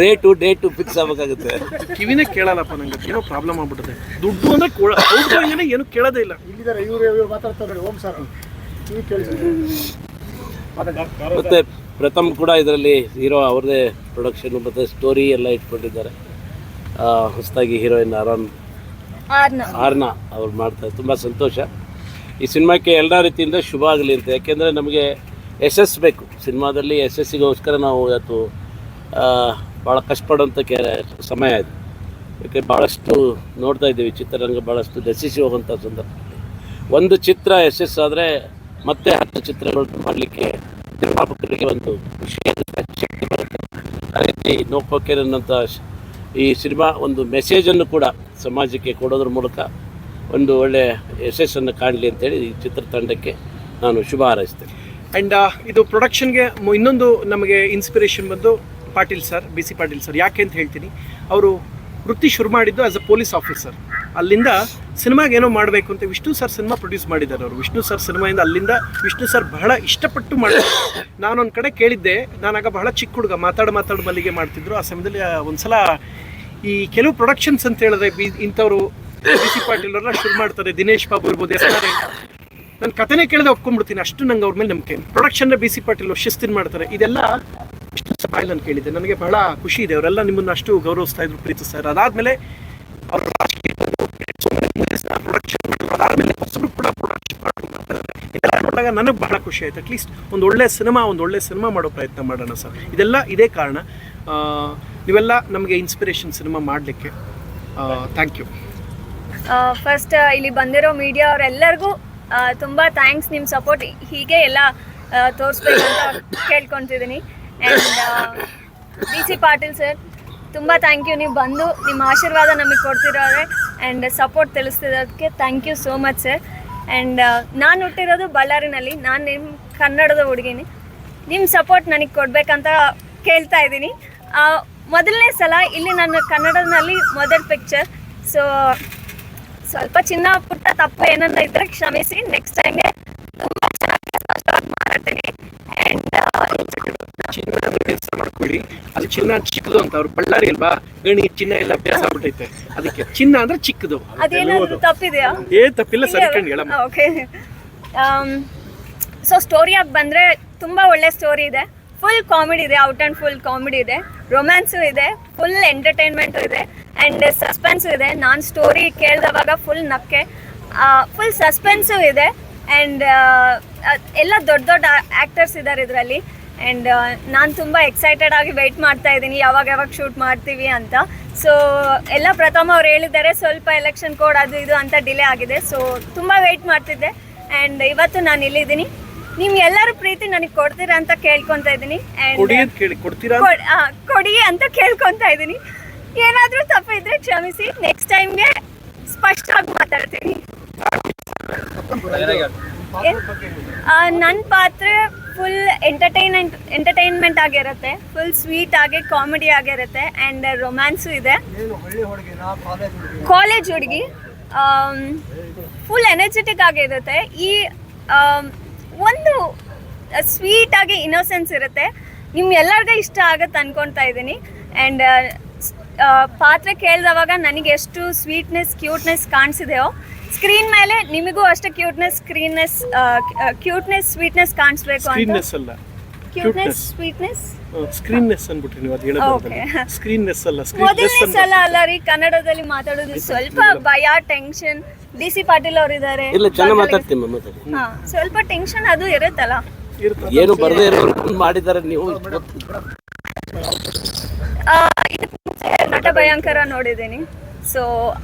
Rate date fix ಆಗಬೇಕಾಗುತ್ತೆ. ಕಿವಿನೇ ಕೇಳಲ್ಲಪ್ಪ ನಂಗೆ. ಏನೋ ಪ್ರಾಬ್ಲಮ್ ಆಗ್ಬಿಟ್ಟಿದೆ. ದುಡ್ಡು ಅಂದ್ರೆ ಔಟ್ಗೋಯಿಂಗನೇ ಏನು ಕೇಳೋದೇ ಇಲ್ಲ. ಇಲ್ಲಿದ್ದಾರೆ ಇವರು ಇವರು ಮಾತಾಡ್ತಾರೆ ಓಂ ಸರ್ ಮತ್ತು ಪ್ರಥಮ್ ಕೂಡ ಇದರಲ್ಲಿ ಹೀರೋ ಅವ್ರದ್ದೇ ಪ್ರೊಡಕ್ಷನ್ ಮತ್ತು ಸ್ಟೋರಿ ಎಲ್ಲ ಇಟ್ಕೊಂಡಿದ್ದಾರೆ. ಹೊಸದಾಗಿ ಹೀರೋಯಿನ್ ಆರಾಮ್ ಆರ್ನ. ಅವ್ರು ಮಾಡ್ತಾರೆ ತುಂಬ ಸಂತೋಷ. ಈ ಸಿನಿಮಾಕ್ಕೆ ಎಲ್ಲ ರೀತಿಯಿಂದ ಶುಭ ಆಗಲಿ ಅಂತ. ಯಾಕೆಂದರೆ ನಮಗೆ ಯಶಸ್ಸು ಬೇಕು. ಸಿನಿಮಾದಲ್ಲಿ ಯಶಸ್ಸಿಗೋಸ್ಕರ ನಾವು ಇವತ್ತು ಭಾಳ ಕಷ್ಟಪಡುವಂಥ ಕೆ, ಸಮಯ ಇದು. ಯಾಕೆ ಭಾಳಷ್ಟು ನೋಡ್ತಾ ಇದ್ದೀವಿ. ಚಿತ್ರರಂಗ ಭಾಳಷ್ಟು ನಶಿಸಿ ಹೋಗುವಂಥ ಸಂದರ್ಭ ಒಂದು ಚಿತ್ರ ಯಶಸ್ಸಾದರೆ ಮತ್ತೆ ಹತ್ತು ಚಿತ್ರಗಳನ್ನು ಮಾಡಲಿಕ್ಕೆ ನಿರ್ಮಾಪಕರಿಗೆ ಒಂದು ಶಕ್ತಿ ಬರುತ್ತೆ. ಆ ರೀತಿ ನೋಡ್ಕೋಕೇನಂಥ ಈ ಸಿನಿಮಾ ಒಂದು ಮೆಸೇಜನ್ನು ಕೂಡ ಸಮಾಜಕ್ಕೆ ಕೊಡೋದ್ರ ಮೂಲಕ ಒಂದು ಒಳ್ಳೆಯ ಯಶಸ್ಸನ್ನು ಕಾಣಲಿ ಅಂತೇಳಿ ಈ ಚಿತ್ರತಂಡಕ್ಕೆ ನಾನು ಶುಭ ಹಾರೈಸ್ತೇನೆ. ಆ್ಯಂಡ್ ಇದು ಪ್ರೊಡಕ್ಷನ್ಗೆ ಇನ್ನೊಂದು ನಮಗೆ ಇನ್ಸ್ಪಿರೇಷನ್ ಬಂದು Patil sir B C Patil sir ಯಾಕೆ ಅಂತ ಹೇಳ್ತೀನಿ, ಅವರು ವೃತ್ತಿ ಶುರು ಮಾಡಿದ್ದು ಆ್ಯಸ್ ಅ ಪೊಲೀಸ್ ಆಫೀಸರ್ ಅಲ್ಲಿಂದ ಸಿನಿಮಾಗೆ ಏನೋ ಮಾಡಬೇಕು ಅಂತ ವಿಷ್ಣು ಸರ್ ಸಿನಿಮಾ ಪ್ರೊಡ್ಯೂಸ್ ಮಾಡಿದ್ದಾರೆ ಅವರು. ವಿಷ್ಣು ಸರ್ ಸಿನಿಮಾಯಿಂದ ಅಲ್ಲಿಂದ ವಿಷ್ಣು ಸರ್ ಬಹಳ ಇಷ್ಟಪಟ್ಟು ಮಾಡಿ ನಾನೊಂದು ಕಡೆ ಕೇಳಿದ್ದೆ, ನಾನಾಗ ಬಹಳ ಚಿಕ್ಕ ಹುಡುಗ, ಮಾತಾಡು ಮಾತಾಡು ಮಲ್ಲಿಗೆ ಮಾಡ್ತಿದ್ರು. ಆ ಸಮಯದಲ್ಲಿ ಒಂದು ಸಲ ಈ ಕೆಲವು ಪ್ರೊಡಕ್ಷನ್ಸ್ ಅಂತ ಹೇಳಿದ್ರೆ, ಬಿ, ಇಂಥವ್ರು ಬಿ ಸಿ ಪಾಟೀಲ್ ಅವ್ರನ್ನ ಶುರು ಮಾಡ್ತಾರೆ ದಿನೇಶ್ ಬಾಬು ಇರ್ಬೋದು, ಎಸ್ ಆರ್ ನನ್ನ ಕಥೆನೇ ಕೇಳಿದೆ ಒಪ್ಕೊಂಡ್ಬಿಡ್ತೀನಿ, ಅಷ್ಟು ನಂಗೆ ಅವ್ರ ಮೇಲೆ ನಂಬಿಕೆ ಪ್ರೊಡಕ್ಷನ್ ಬಿ ಸಿ ಪಾಟೀಲ್ ಶಿಸ್ತಿನ ಮಾಡ್ತಾರೆ. ಇದೆಲ್ಲ ಇಷ್ಟು ಸಪಾಯಿ ಅಂತ ಕೇಳಿದ್ದೆ. ನನಗೆ ಬಹಳ ಖುಷಿ ಇದೆ. ಅವರೆಲ್ಲ ನಿಮ್ಮನ್ನು ಅಷ್ಟು ಗೌರವಿಸ್ತಾ ಇದ್ರು ಪ್ರೀತಿಸ್ತಾ ಇದ್ರು ಅದಾದ್ಮೇಲೆ ಅವರು ಪ್ರೊಡಕ್ಷನ್ ಅದಾದಮೇಲೆ ಕೂಡ ಇದೆಲ್ಲ ನೋಡಿದಾಗ ನನಗೆ ಬಹಳ ಖುಷಿ ಆಯ್ತು. ಅಟ್ಲೀಸ್ಟ್ ಒಂದು ಒಳ್ಳೆ ಸಿನಿಮಾ ಒಂದು ಒಳ್ಳೆ ಸಿನಿಮಾ ಮಾಡೋ ಪ್ರಯತ್ನ ಮಾಡೋಣ ಸರ್. ಇದೆಲ್ಲ ಇದೇ ಕಾರಣ. ನೀವೆಲ್ಲ ನಮಗೆ ಇನ್ಸ್ಪಿರೇಷನ್ ಸಿನಿಮಾ ಮಾಡಲಿಕ್ಕೆ ಥ್ಯಾಂಕ್ ಯು ಫಸ್ಟ್ ಇಲ್ಲಿ ಬಂದಿರೋ ಮೀಡಿಯಾ ಅವರೆಲ್ಲರಿಗೂ ತುಂಬ ಥ್ಯಾಂಕ್ಸ್ ನಿಮ್ಮ ಸಪೋರ್ಟ್ ಹೀಗೆ ಎಲ್ಲ ತೋರಿಸ್ಬೇಕು ಅಂತ ಕೇಳ್ಕೊತಿದ್ದೀನಿ and B C Patil sir ತುಂಬ ಥ್ಯಾಂಕ್ ಯು ನೀವು ಬಂದು ನಿಮ್ಮ ಆಶೀರ್ವಾದ ನಮಗೆ ಕೊಡ್ತಿರೋರೆ. And support ತಿಳಿಸ್ತಿರೋದಕ್ಕೆ thank you so much sir and ನಾನು ಹುಟ್ಟಿರೋದು ಬಳ್ಳಾರಿನಲ್ಲಿ. ನಾನು ನಿಮ್ಮ ಕನ್ನಡದ ಹುಡುಗಿನಿ. ನಿಮ್ಮ ಸಪೋರ್ಟ್ ನನಗೆ ಕೊಡಬೇಕಂತ ಕೇಳ್ತಾ ಇದ್ದೀನಿ. ಮೊದಲನೇ ಸಲ ಇಲ್ಲಿ ನನ್ನ ಕನ್ನಡದಲ್ಲಿ ಮೊದಲ ಪಿಕ್ಚರ್ ಸೊ ಸ್ವಲ್ಪ ಚಿನ್ನ ಪುಟ್ಟ ತಪ್ಪು ಏನನ್ನ ಇದ್ರೆ ಕ್ಷಮಿಸಿ. ನೆಕ್ಸ್ಟ್ ಟೈಮ್ಗೆ ತುಂಬಾ ಚೆನ್ನಾಗಿ ಮಾಡ್ತೀನಿ. ಆ್ಯಂಡ್ ಚಿನ್ನ ಅಭ್ಯಾಸ ಮಾಡ್ಕೊಳ್ಳಿ ಅದು ಚಿನ್ನ ಚಿಕ್ಕದು ಅಂತ ಅವ್ರು ಬಳ್ಳಾರಿ ಅಲ್ವಾ? ಗಣಿ ಚಿನ್ನ ಎಲ್ಲ ಅಭ್ಯಾಸ ಆಗ್ಬಿಟ್ಟೈತೆ ಅದಕ್ಕೆ ಚಿನ್ನ ಅಂದ್ರೆ ಚಿಕ್ಕದು. ಅದೇನಾದ್ರು ತಪ್ಪಿದೆಯಾ? ಏ ತಪ್ಪಿಲ್ಲ ಸರಿ ಕಣ್ ಹೇಳಮ್ಮ. ಓಕೆ ಸೊ ಸ್ಟೋರಿಯಾಗಿ ಬಂದ್ರೆ ತುಂಬಾ ಒಳ್ಳೆ ಸ್ಟೋರಿ ಇದೆ. ಫುಲ್ ಕಾಮಿಡಿ ಇದೆ ಔಟ್ ಆ್ಯಂಡ್ ಫುಲ್ ಕಾಮಿಡಿ ಇದೆ. ರೊಮ್ಯಾನ್ಸು ಇದೆ ಫುಲ್ ಎಂಟರ್ಟೈನ್ಮೆಂಟು ಇದೆ ಆ್ಯಂಡ್ ಸಸ್ಪೆನ್ಸು ಇದೆ. ನಾನು ಸ್ಟೋರಿ ಕೇಳಿದವಾಗ ಫುಲ್ ನಕ್ಕೆ ಫುಲ್ ಸಸ್ಪೆನ್ಸು ಇದೆ. ಆ್ಯಂಡ್ ಎಲ್ಲ ದೊಡ್ಡ ದೊಡ್ಡ ಆ್ಯಕ್ಟರ್ಸ್ ಇದ್ದಾರೆ ಇದರಲ್ಲಿ. ಆ್ಯಂಡ್ ನಾನು ತುಂಬ ಎಕ್ಸೈಟೆಡ್ ಆಗಿ ವೆಯ್ಟ್ ಮಾಡ್ತಾ ಇದ್ದೀನಿ, ಯಾವಾಗ ಯಾವಾಗ ಶೂಟ್ ಮಾಡ್ತೀವಿ ಅಂತ. ಸೊ ಎಲ್ಲ ಪ್ರಥಮ ಅವ್ರು ಹೇಳಿದ್ದಾರೆ, ಸ್ವಲ್ಪ ಎಲೆಕ್ಷನ್ ಕೋಡ್ ಅದು ಇದು ಅಂತ ಡಿಲೇ ಆಗಿದೆ. ಸೊ ತುಂಬ ವೆಯ್ಟ್ ಮಾಡ್ತಿದ್ದೆ. ಆ್ಯಂಡ್ ಇವತ್ತು ನಾನು ಇಲ್ಲಿದ್ದೀನಿ. ನಿಮ್ ಎಲ್ಲರೂ ಪ್ರೀತಿ ನನಗೆ ಕೊಡ್ತೀರಾ ಅಂತ ಕೇಳ್ಕೊಂತ ಇದ್ದೀನಿ. ಕೊಡಿ ಅಂತ ಕೇಳಿ ಕೊಡ್ತೀರಾ ಅಂತ? ಕೊಡಿ ಅಂತ ಕೇಳ್ಕೊತಾ ಇದ್ದೀನಿ. ಏನಾದ್ರೂ ತಪ್ಪಿದ್ರೆ ಕ್ಷಮಿಸಿ. ನೆಕ್ಸ್ಟ್ ಟೈಮ್ಗೆ ಸ್ಪಷ್ಟವಾಗಿ ಮಾತಾಡ್ತೀನಿ. ನನ್ನ ಪಾತ್ರ ಫುಲ್ ಎಂಟರ್ಟೈನ್ಮೆಂಟ್ ಎಂಟರ್ಟೈನ್ಮೆಂಟ್ ಆಗಿರುತ್ತೆ ಫುಲ್ ಸ್ವೀಟ್ ಆಗಿ ಕಾಮಿಡಿ ಆಗಿರುತ್ತೆ ಆ್ಯಂಡ್ ರೊಮ್ಯಾನ್ಸು ಇದೆ. ಕಾಲೇಜ್ ಹುಡುಗಿ ಫುಲ್ ಎನರ್ಜೆಟಿಕ್ ಆಗಿರುತ್ತೆ ಈ ಒಂದು ಸ್ವೀಟ್ ಆಗಿ ಇನ್ನೋಸೆನ್ಸ್ ಇರುತ್ತೆ. ನಿಮ್ ಎಲ್ಲರಿಗೂ ಇಷ್ಟ ಆಗತ್ತೆ ಅನ್ಕೊಂತಾ ಇದ್ದೀನಿ. ಆ್ಯಂಡ್ ಪಾತ್ರ ಕೇಳಿದವಾಗ ನನಗೆ ಎಷ್ಟು ಸ್ವೀಟ್ನೆಸ್ ಕ್ಯೂಟ್ನೆಸ್ ಕಾಣಿಸಿದೆಯೋ ಸ್ಕ್ರೀನ್ ಮೇಲೆ ನಿಮಗೂ ಅಷ್ಟೇ ಕ್ಯೂಟ್ನೆಸ್ ಸ್ಕ್ರೀನ್ನೆಸ್ ಕ್ಯೂಟ್ನೆಸ್ ಸ್ವೀಟ್ನೆಸ್ ಕಾಣಿಸ್ಬೇಕು ಅಂತ. ಕ್ಯೂಟ್ನೆಸ್ ಸ್ವೀಟ್ನೆಸ್ ಸ್ಕ್ರೀನ್ನೆಸ್ ನೀವು ಅದು ಸ್ಕ್ರೀನ್ನೆಸ್ ಅಲ್ಲ ಸ್ಕ್ರೀನ್ನೆಸ್ ಅಲ್ಲ ರೀ ಕನ್ನಡದಲ್ಲಿ ಮಾತಾಡೋದು ಸ್ವಲ್ಪ ಭಯ ಟೆನ್ಷನ್ ಡಿ ಸಿ ಪಾಟೀಲ್ ಅವರು ಇದ್ದಾರೆ ಇಲ್ಲ ಚೆನ್ನಾಗಿ ಮಾತಾಡ್ತೀನಿ ಮ್ಯಾಮ್ ಮಾತಾಡಿ. ಹಾ ಸ್ವಲ್ಪ ಟೆನ್ಷನ್ ಅದು ಇರುತ್ತಲ್ಲ? ಏನು ಬರದೇ ಇರೋ ಮಾಡಿದ್ದಾರೆ ನೀವು. ಆ, ಮುಂಚೆ ನಟ ಭಯಂಕರ ನೋಡಿದ್ದೀನಿ. ಸೊ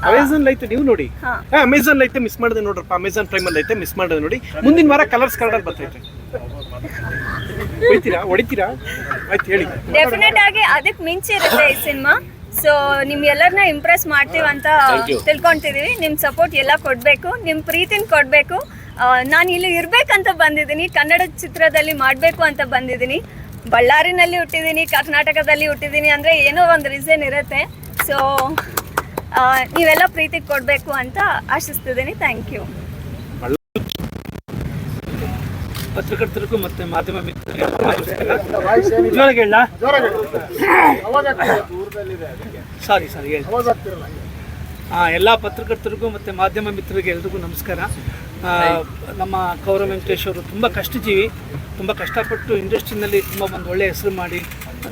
ಅಮೆಝಾನ್ ಐತೆ ನೀವು ನೋಡಿ. ಹಾ. ಅಮೆಝಾನ್ ಐತೆ ಮಿಸ್ ಮಾಡಿದೆ ನೋಡ್ರಪ್ಪ. ಅಮೆಝಾನ್ ಪ್ರೈಮ್ ಅಲ್ಲಿ ಐತೆ ಮಿಸ್ ಮಾಡಿದೆ ನೋಡಿ. ಮುಂದಿನ ವಾರ ಕಲರ್ಸ್ ಕನ್ನಡ ಬರ್ತೈತೆ. ಹೊಡಿತೀರಾ ಹೊಡಿತೀರಾ? ಆಯ್ತು ಹೇಳಿ. ಡೆಫಿನೆಟ್ ಆಗಿ ಅದಕ್ಕೆ ಮಿಂಚಿ ಇರುತ್ತೆ ಈ ಸಿನಿಮಾ. ಸೊ ನಿಮ್ ಎಲ್ಲರನ್ನ ಇಂಪ್ರೆಸ್ ಮಾಡ್ತೀವಿ ಅಂತ. ತಿಳ್ಕೊಂತಿದೀವಿ. ನಿಮ್ ಸಪೋರ್ಟ್ ಎಲ್ಲ ಕೊಡ್ಬೇಕು. ನಿಮ್ ಪ್ರೀತಿನ ಕೊಡ್ಬೇಕು. ನಾನು ಇಲ್ಲಿ ಇರ್ಬೇಕಂತ ಬಂದಿದ್ದೀನಿ. ಕನ್ನಡ ಚಿತ್ರದಲ್ಲಿ ಮಾಡಬೇಕು ಅಂತ ಬಂದಿದ್ದೀನಿ. ಬಳ್ಳಾರಿನಲ್ಲಿ ಹುಟ್ಟಿದ್ದೀನಿ ಕರ್ನಾಟಕದಲ್ಲಿ ಹುಟ್ಟಿದ್ದೀನಿ ಅಂದರೆ ಏನೋ ಒಂದು ರೀಸನ್ ಇರುತ್ತೆ. ಸೊ ನೀವೆಲ್ಲ ಪ್ರೀತಿ ಕೊಡಬೇಕು ಅಂತ ಆಶಿಸ್ತಿದ್ದೀನಿ. ಥ್ಯಾಂಕ್ ಯು ಪತ್ರಕರ್ತರಿಗೂ ಮತ್ತೆ ಮಾಧ್ಯಮ ಮಿತ್ರರಿಗೆ ಜೋರಾಗಿ ಹೇಳ. ಸಾರಿ ಸಾರಿ ಹೇಳಿ. ಅವಾಗ ಎಲ್ಲ ಪತ್ರಕರ್ತರಿಗೂ ಮತ್ತು ಮಾಧ್ಯಮ ಮಿತ್ರರಿಗೆ ಎಲ್ರಿಗೂ ನಮಸ್ಕಾರ. ನಮ್ಮ ಕೌರವ ವೆಂಕಟೇಶ್ ಅವರು ತುಂಬ ಕಷ್ಟಜೀವಿ ತುಂಬ ಕಷ್ಟಪಟ್ಟು ಇಂಡಸ್ಟ್ರಿನಲ್ಲಿ ತುಂಬ ಒಂದು ಒಳ್ಳೆಯ ಹೆಸರು ಮಾಡಿ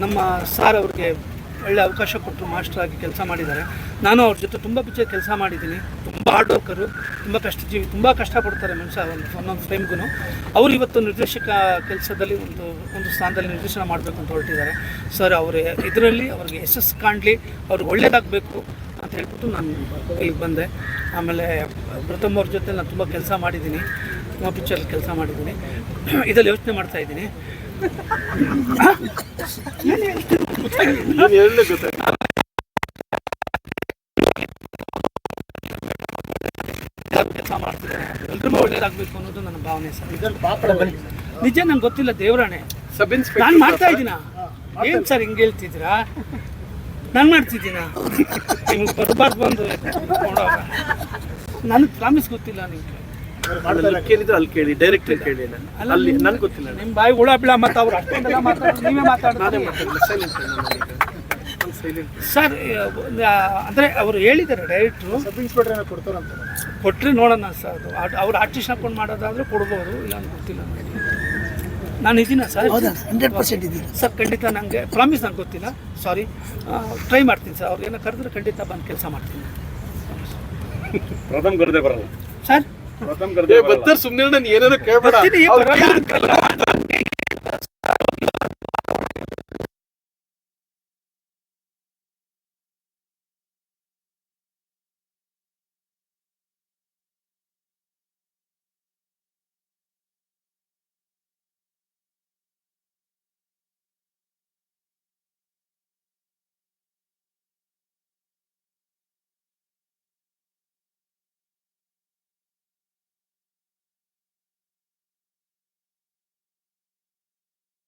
ನಮ್ಮ ಸಾರ್ ಅವ್ರಿಗೆ ಒಳ್ಳೆ ಅವಕಾಶ ಕೊಟ್ಟರು ಮಾಸ್ಟರ್ ಆಗಿ ಕೆಲಸ ಮಾಡಿದ್ದಾರೆ. ನಾನು ಅವ್ರ ಜೊತೆ ತುಂಬ ಬಿಚ್ಚ ಕೆಲಸ ಮಾಡಿದ್ದೀನಿ. ತುಂಬ ಹಾರ್ಡ್ ವರ್ಕರು ತುಂಬ ಕಷ್ಟಜೀವಿ ತುಂಬ ಕಷ್ಟಪಡ್ತಾರೆ ಮನುಷ್ಯ ಒಂದು ಒಂದೊಂದು ಟೈಮ್ಗೂ ಅವರು ಇವತ್ತು ನಿರ್ದೇಶಕ ಕೆಲಸದಲ್ಲಿ ಒಂದು ಒಂದು ಸ್ಥಾನದಲ್ಲಿ ನಿರ್ದೇಶನ ಮಾಡಬೇಕು ಅಂತ ಹೊರಟಿದ್ದಾರೆ. ಸರ್ ಅವರು, ಇದರಲ್ಲಿ ಅವ್ರಿಗೆ ಯಶಸ್ಸು ಕಾಣಲಿ, ಅವ್ರಿಗೆ ಒಳ್ಳೇದಾಗಬೇಕು ಅಂತ ಹೇಳ್ಬಿಟ್ಟು ನಾನು ಇಲ್ಲಿಗೆ ಬಂದೆ. ಆಮೇಲೆ ಪ್ರಥಮ್ ಅವ್ರ ಜೊತೆ ನಾನು ತುಂಬ ಕೆಲಸ ಮಾಡಿದ್ದೀನಿ. ತುಂಬ ಪಿಕ್ಚರಲ್ಲಿ ಕೆಲಸ ಮಾಡಿದ್ದೀನಿ. ಇದರಲ್ಲಿ ಯೋಚನೆ ಮಾಡ್ತಾ ಕೆಲಸ ಎಲ್ರಿಗೂ ಒಳ್ಳೇದಾಗಬೇಕು ಅನ್ನೋದು ನನ್ನ ಭಾವನೆ ಸರ್. ಇದ್ರಲ್ಲಿ ನಿಜ ನಂಗೆ ಗೊತ್ತಿಲ್ಲ ದೇವರಾಣೆ. ಸಬ್ ನಾನು ಮಾಡ್ತಾ ಇದ್ದೀನಾ? ಏನ್ ಸರ್ ಹಿಂಗೆ ಹೇಳ್ತಿದ್ದೀರಾ? ನಾನು ಮಾಡ್ತಿದ್ದೀನ? ನಿಮ್ಗೆ ಬರ್ಬಾರ್ದು ಬಂದು ನನಗೆ ಪ್ರಾಮಿಸ್ ಗೊತ್ತಿಲ್ಲ ನಿಮ್ಗೆ ಅಲ್ಲಿ ಕೇಳಿದ್ರೆ ಅಲ್ಲಿ ಕೇಳಿ ಡೈರೆಕ್ಟ್ ಕೇಳಿ ನಾನು ಅಲ್ಲ, ನನ್ಗೆ ಗೊತ್ತಿಲ್ಲ ನಿಮ್ಮ ಬಾಯಿ ಹುಳ ಬಿಳ ಮತ್ತು ಅವ್ರು ಅಷ್ಟೊಂದೆಲ್ಲ ಮಾತಾಡೋದು ನೀವೇ ಮಾತಾಡೋದು. ಸರ್ ಅಂದರೆ ಅವರು ಹೇಳಿದ್ದಾರೆ ಡೈರೆಕ್ಟ್ರು ಸಬ್ ಇನ್ಸ್ಪೆಕ್ಟರ್ ಏನೋ ಕೊಡ್ತಾರಂತ ಕೊಟ್ಟರೆ ನೋಡೋಣ ಸರ್ ಅದು. ಅವ್ರು ಆರ್ಟಿಸ್ಟ್ ಹಾಕೊಂಡು ಮಾಡೋದಾದ್ರೆ ಕೊಡ್ಬೋದು ಇಲ್ಲ ಅಂತ ಗೊತ್ತಿಲ್ಲ ನಾನು ಇದ್ದೀನ ಸರ್? ಹಂಡ್ರೆಡ್ ಪರ್ಸೆಂಟ್ ಇದ್ದೀನಿ ಸರ್ ಖಂಡಿತ ನನಗೆ ಪ್ರಾಮಿಸ್ ನಂಗೆ ಗೊತ್ತಿಲ್ಲ. ಸಾರಿ ಟ್ರೈ ಮಾಡ್ತೀನಿ ಸರ್. ಅವ್ರು ಏನೋ ಕರೆದ್ರೆ ಖಂಡಿತ ಬಂದು ಕೆಲಸ ಮಾಡ್ತೀನಿ. ಪ್ರಥಮ್ ಗರ್ದೆ ಬರಲ್ಲ. ಸರ್? ಬರ್ತಾರೆ ಸುಮ್ಮನೆ ನಾನು ಏನೇನೋ ಕೇಳ್ಬೇಡ.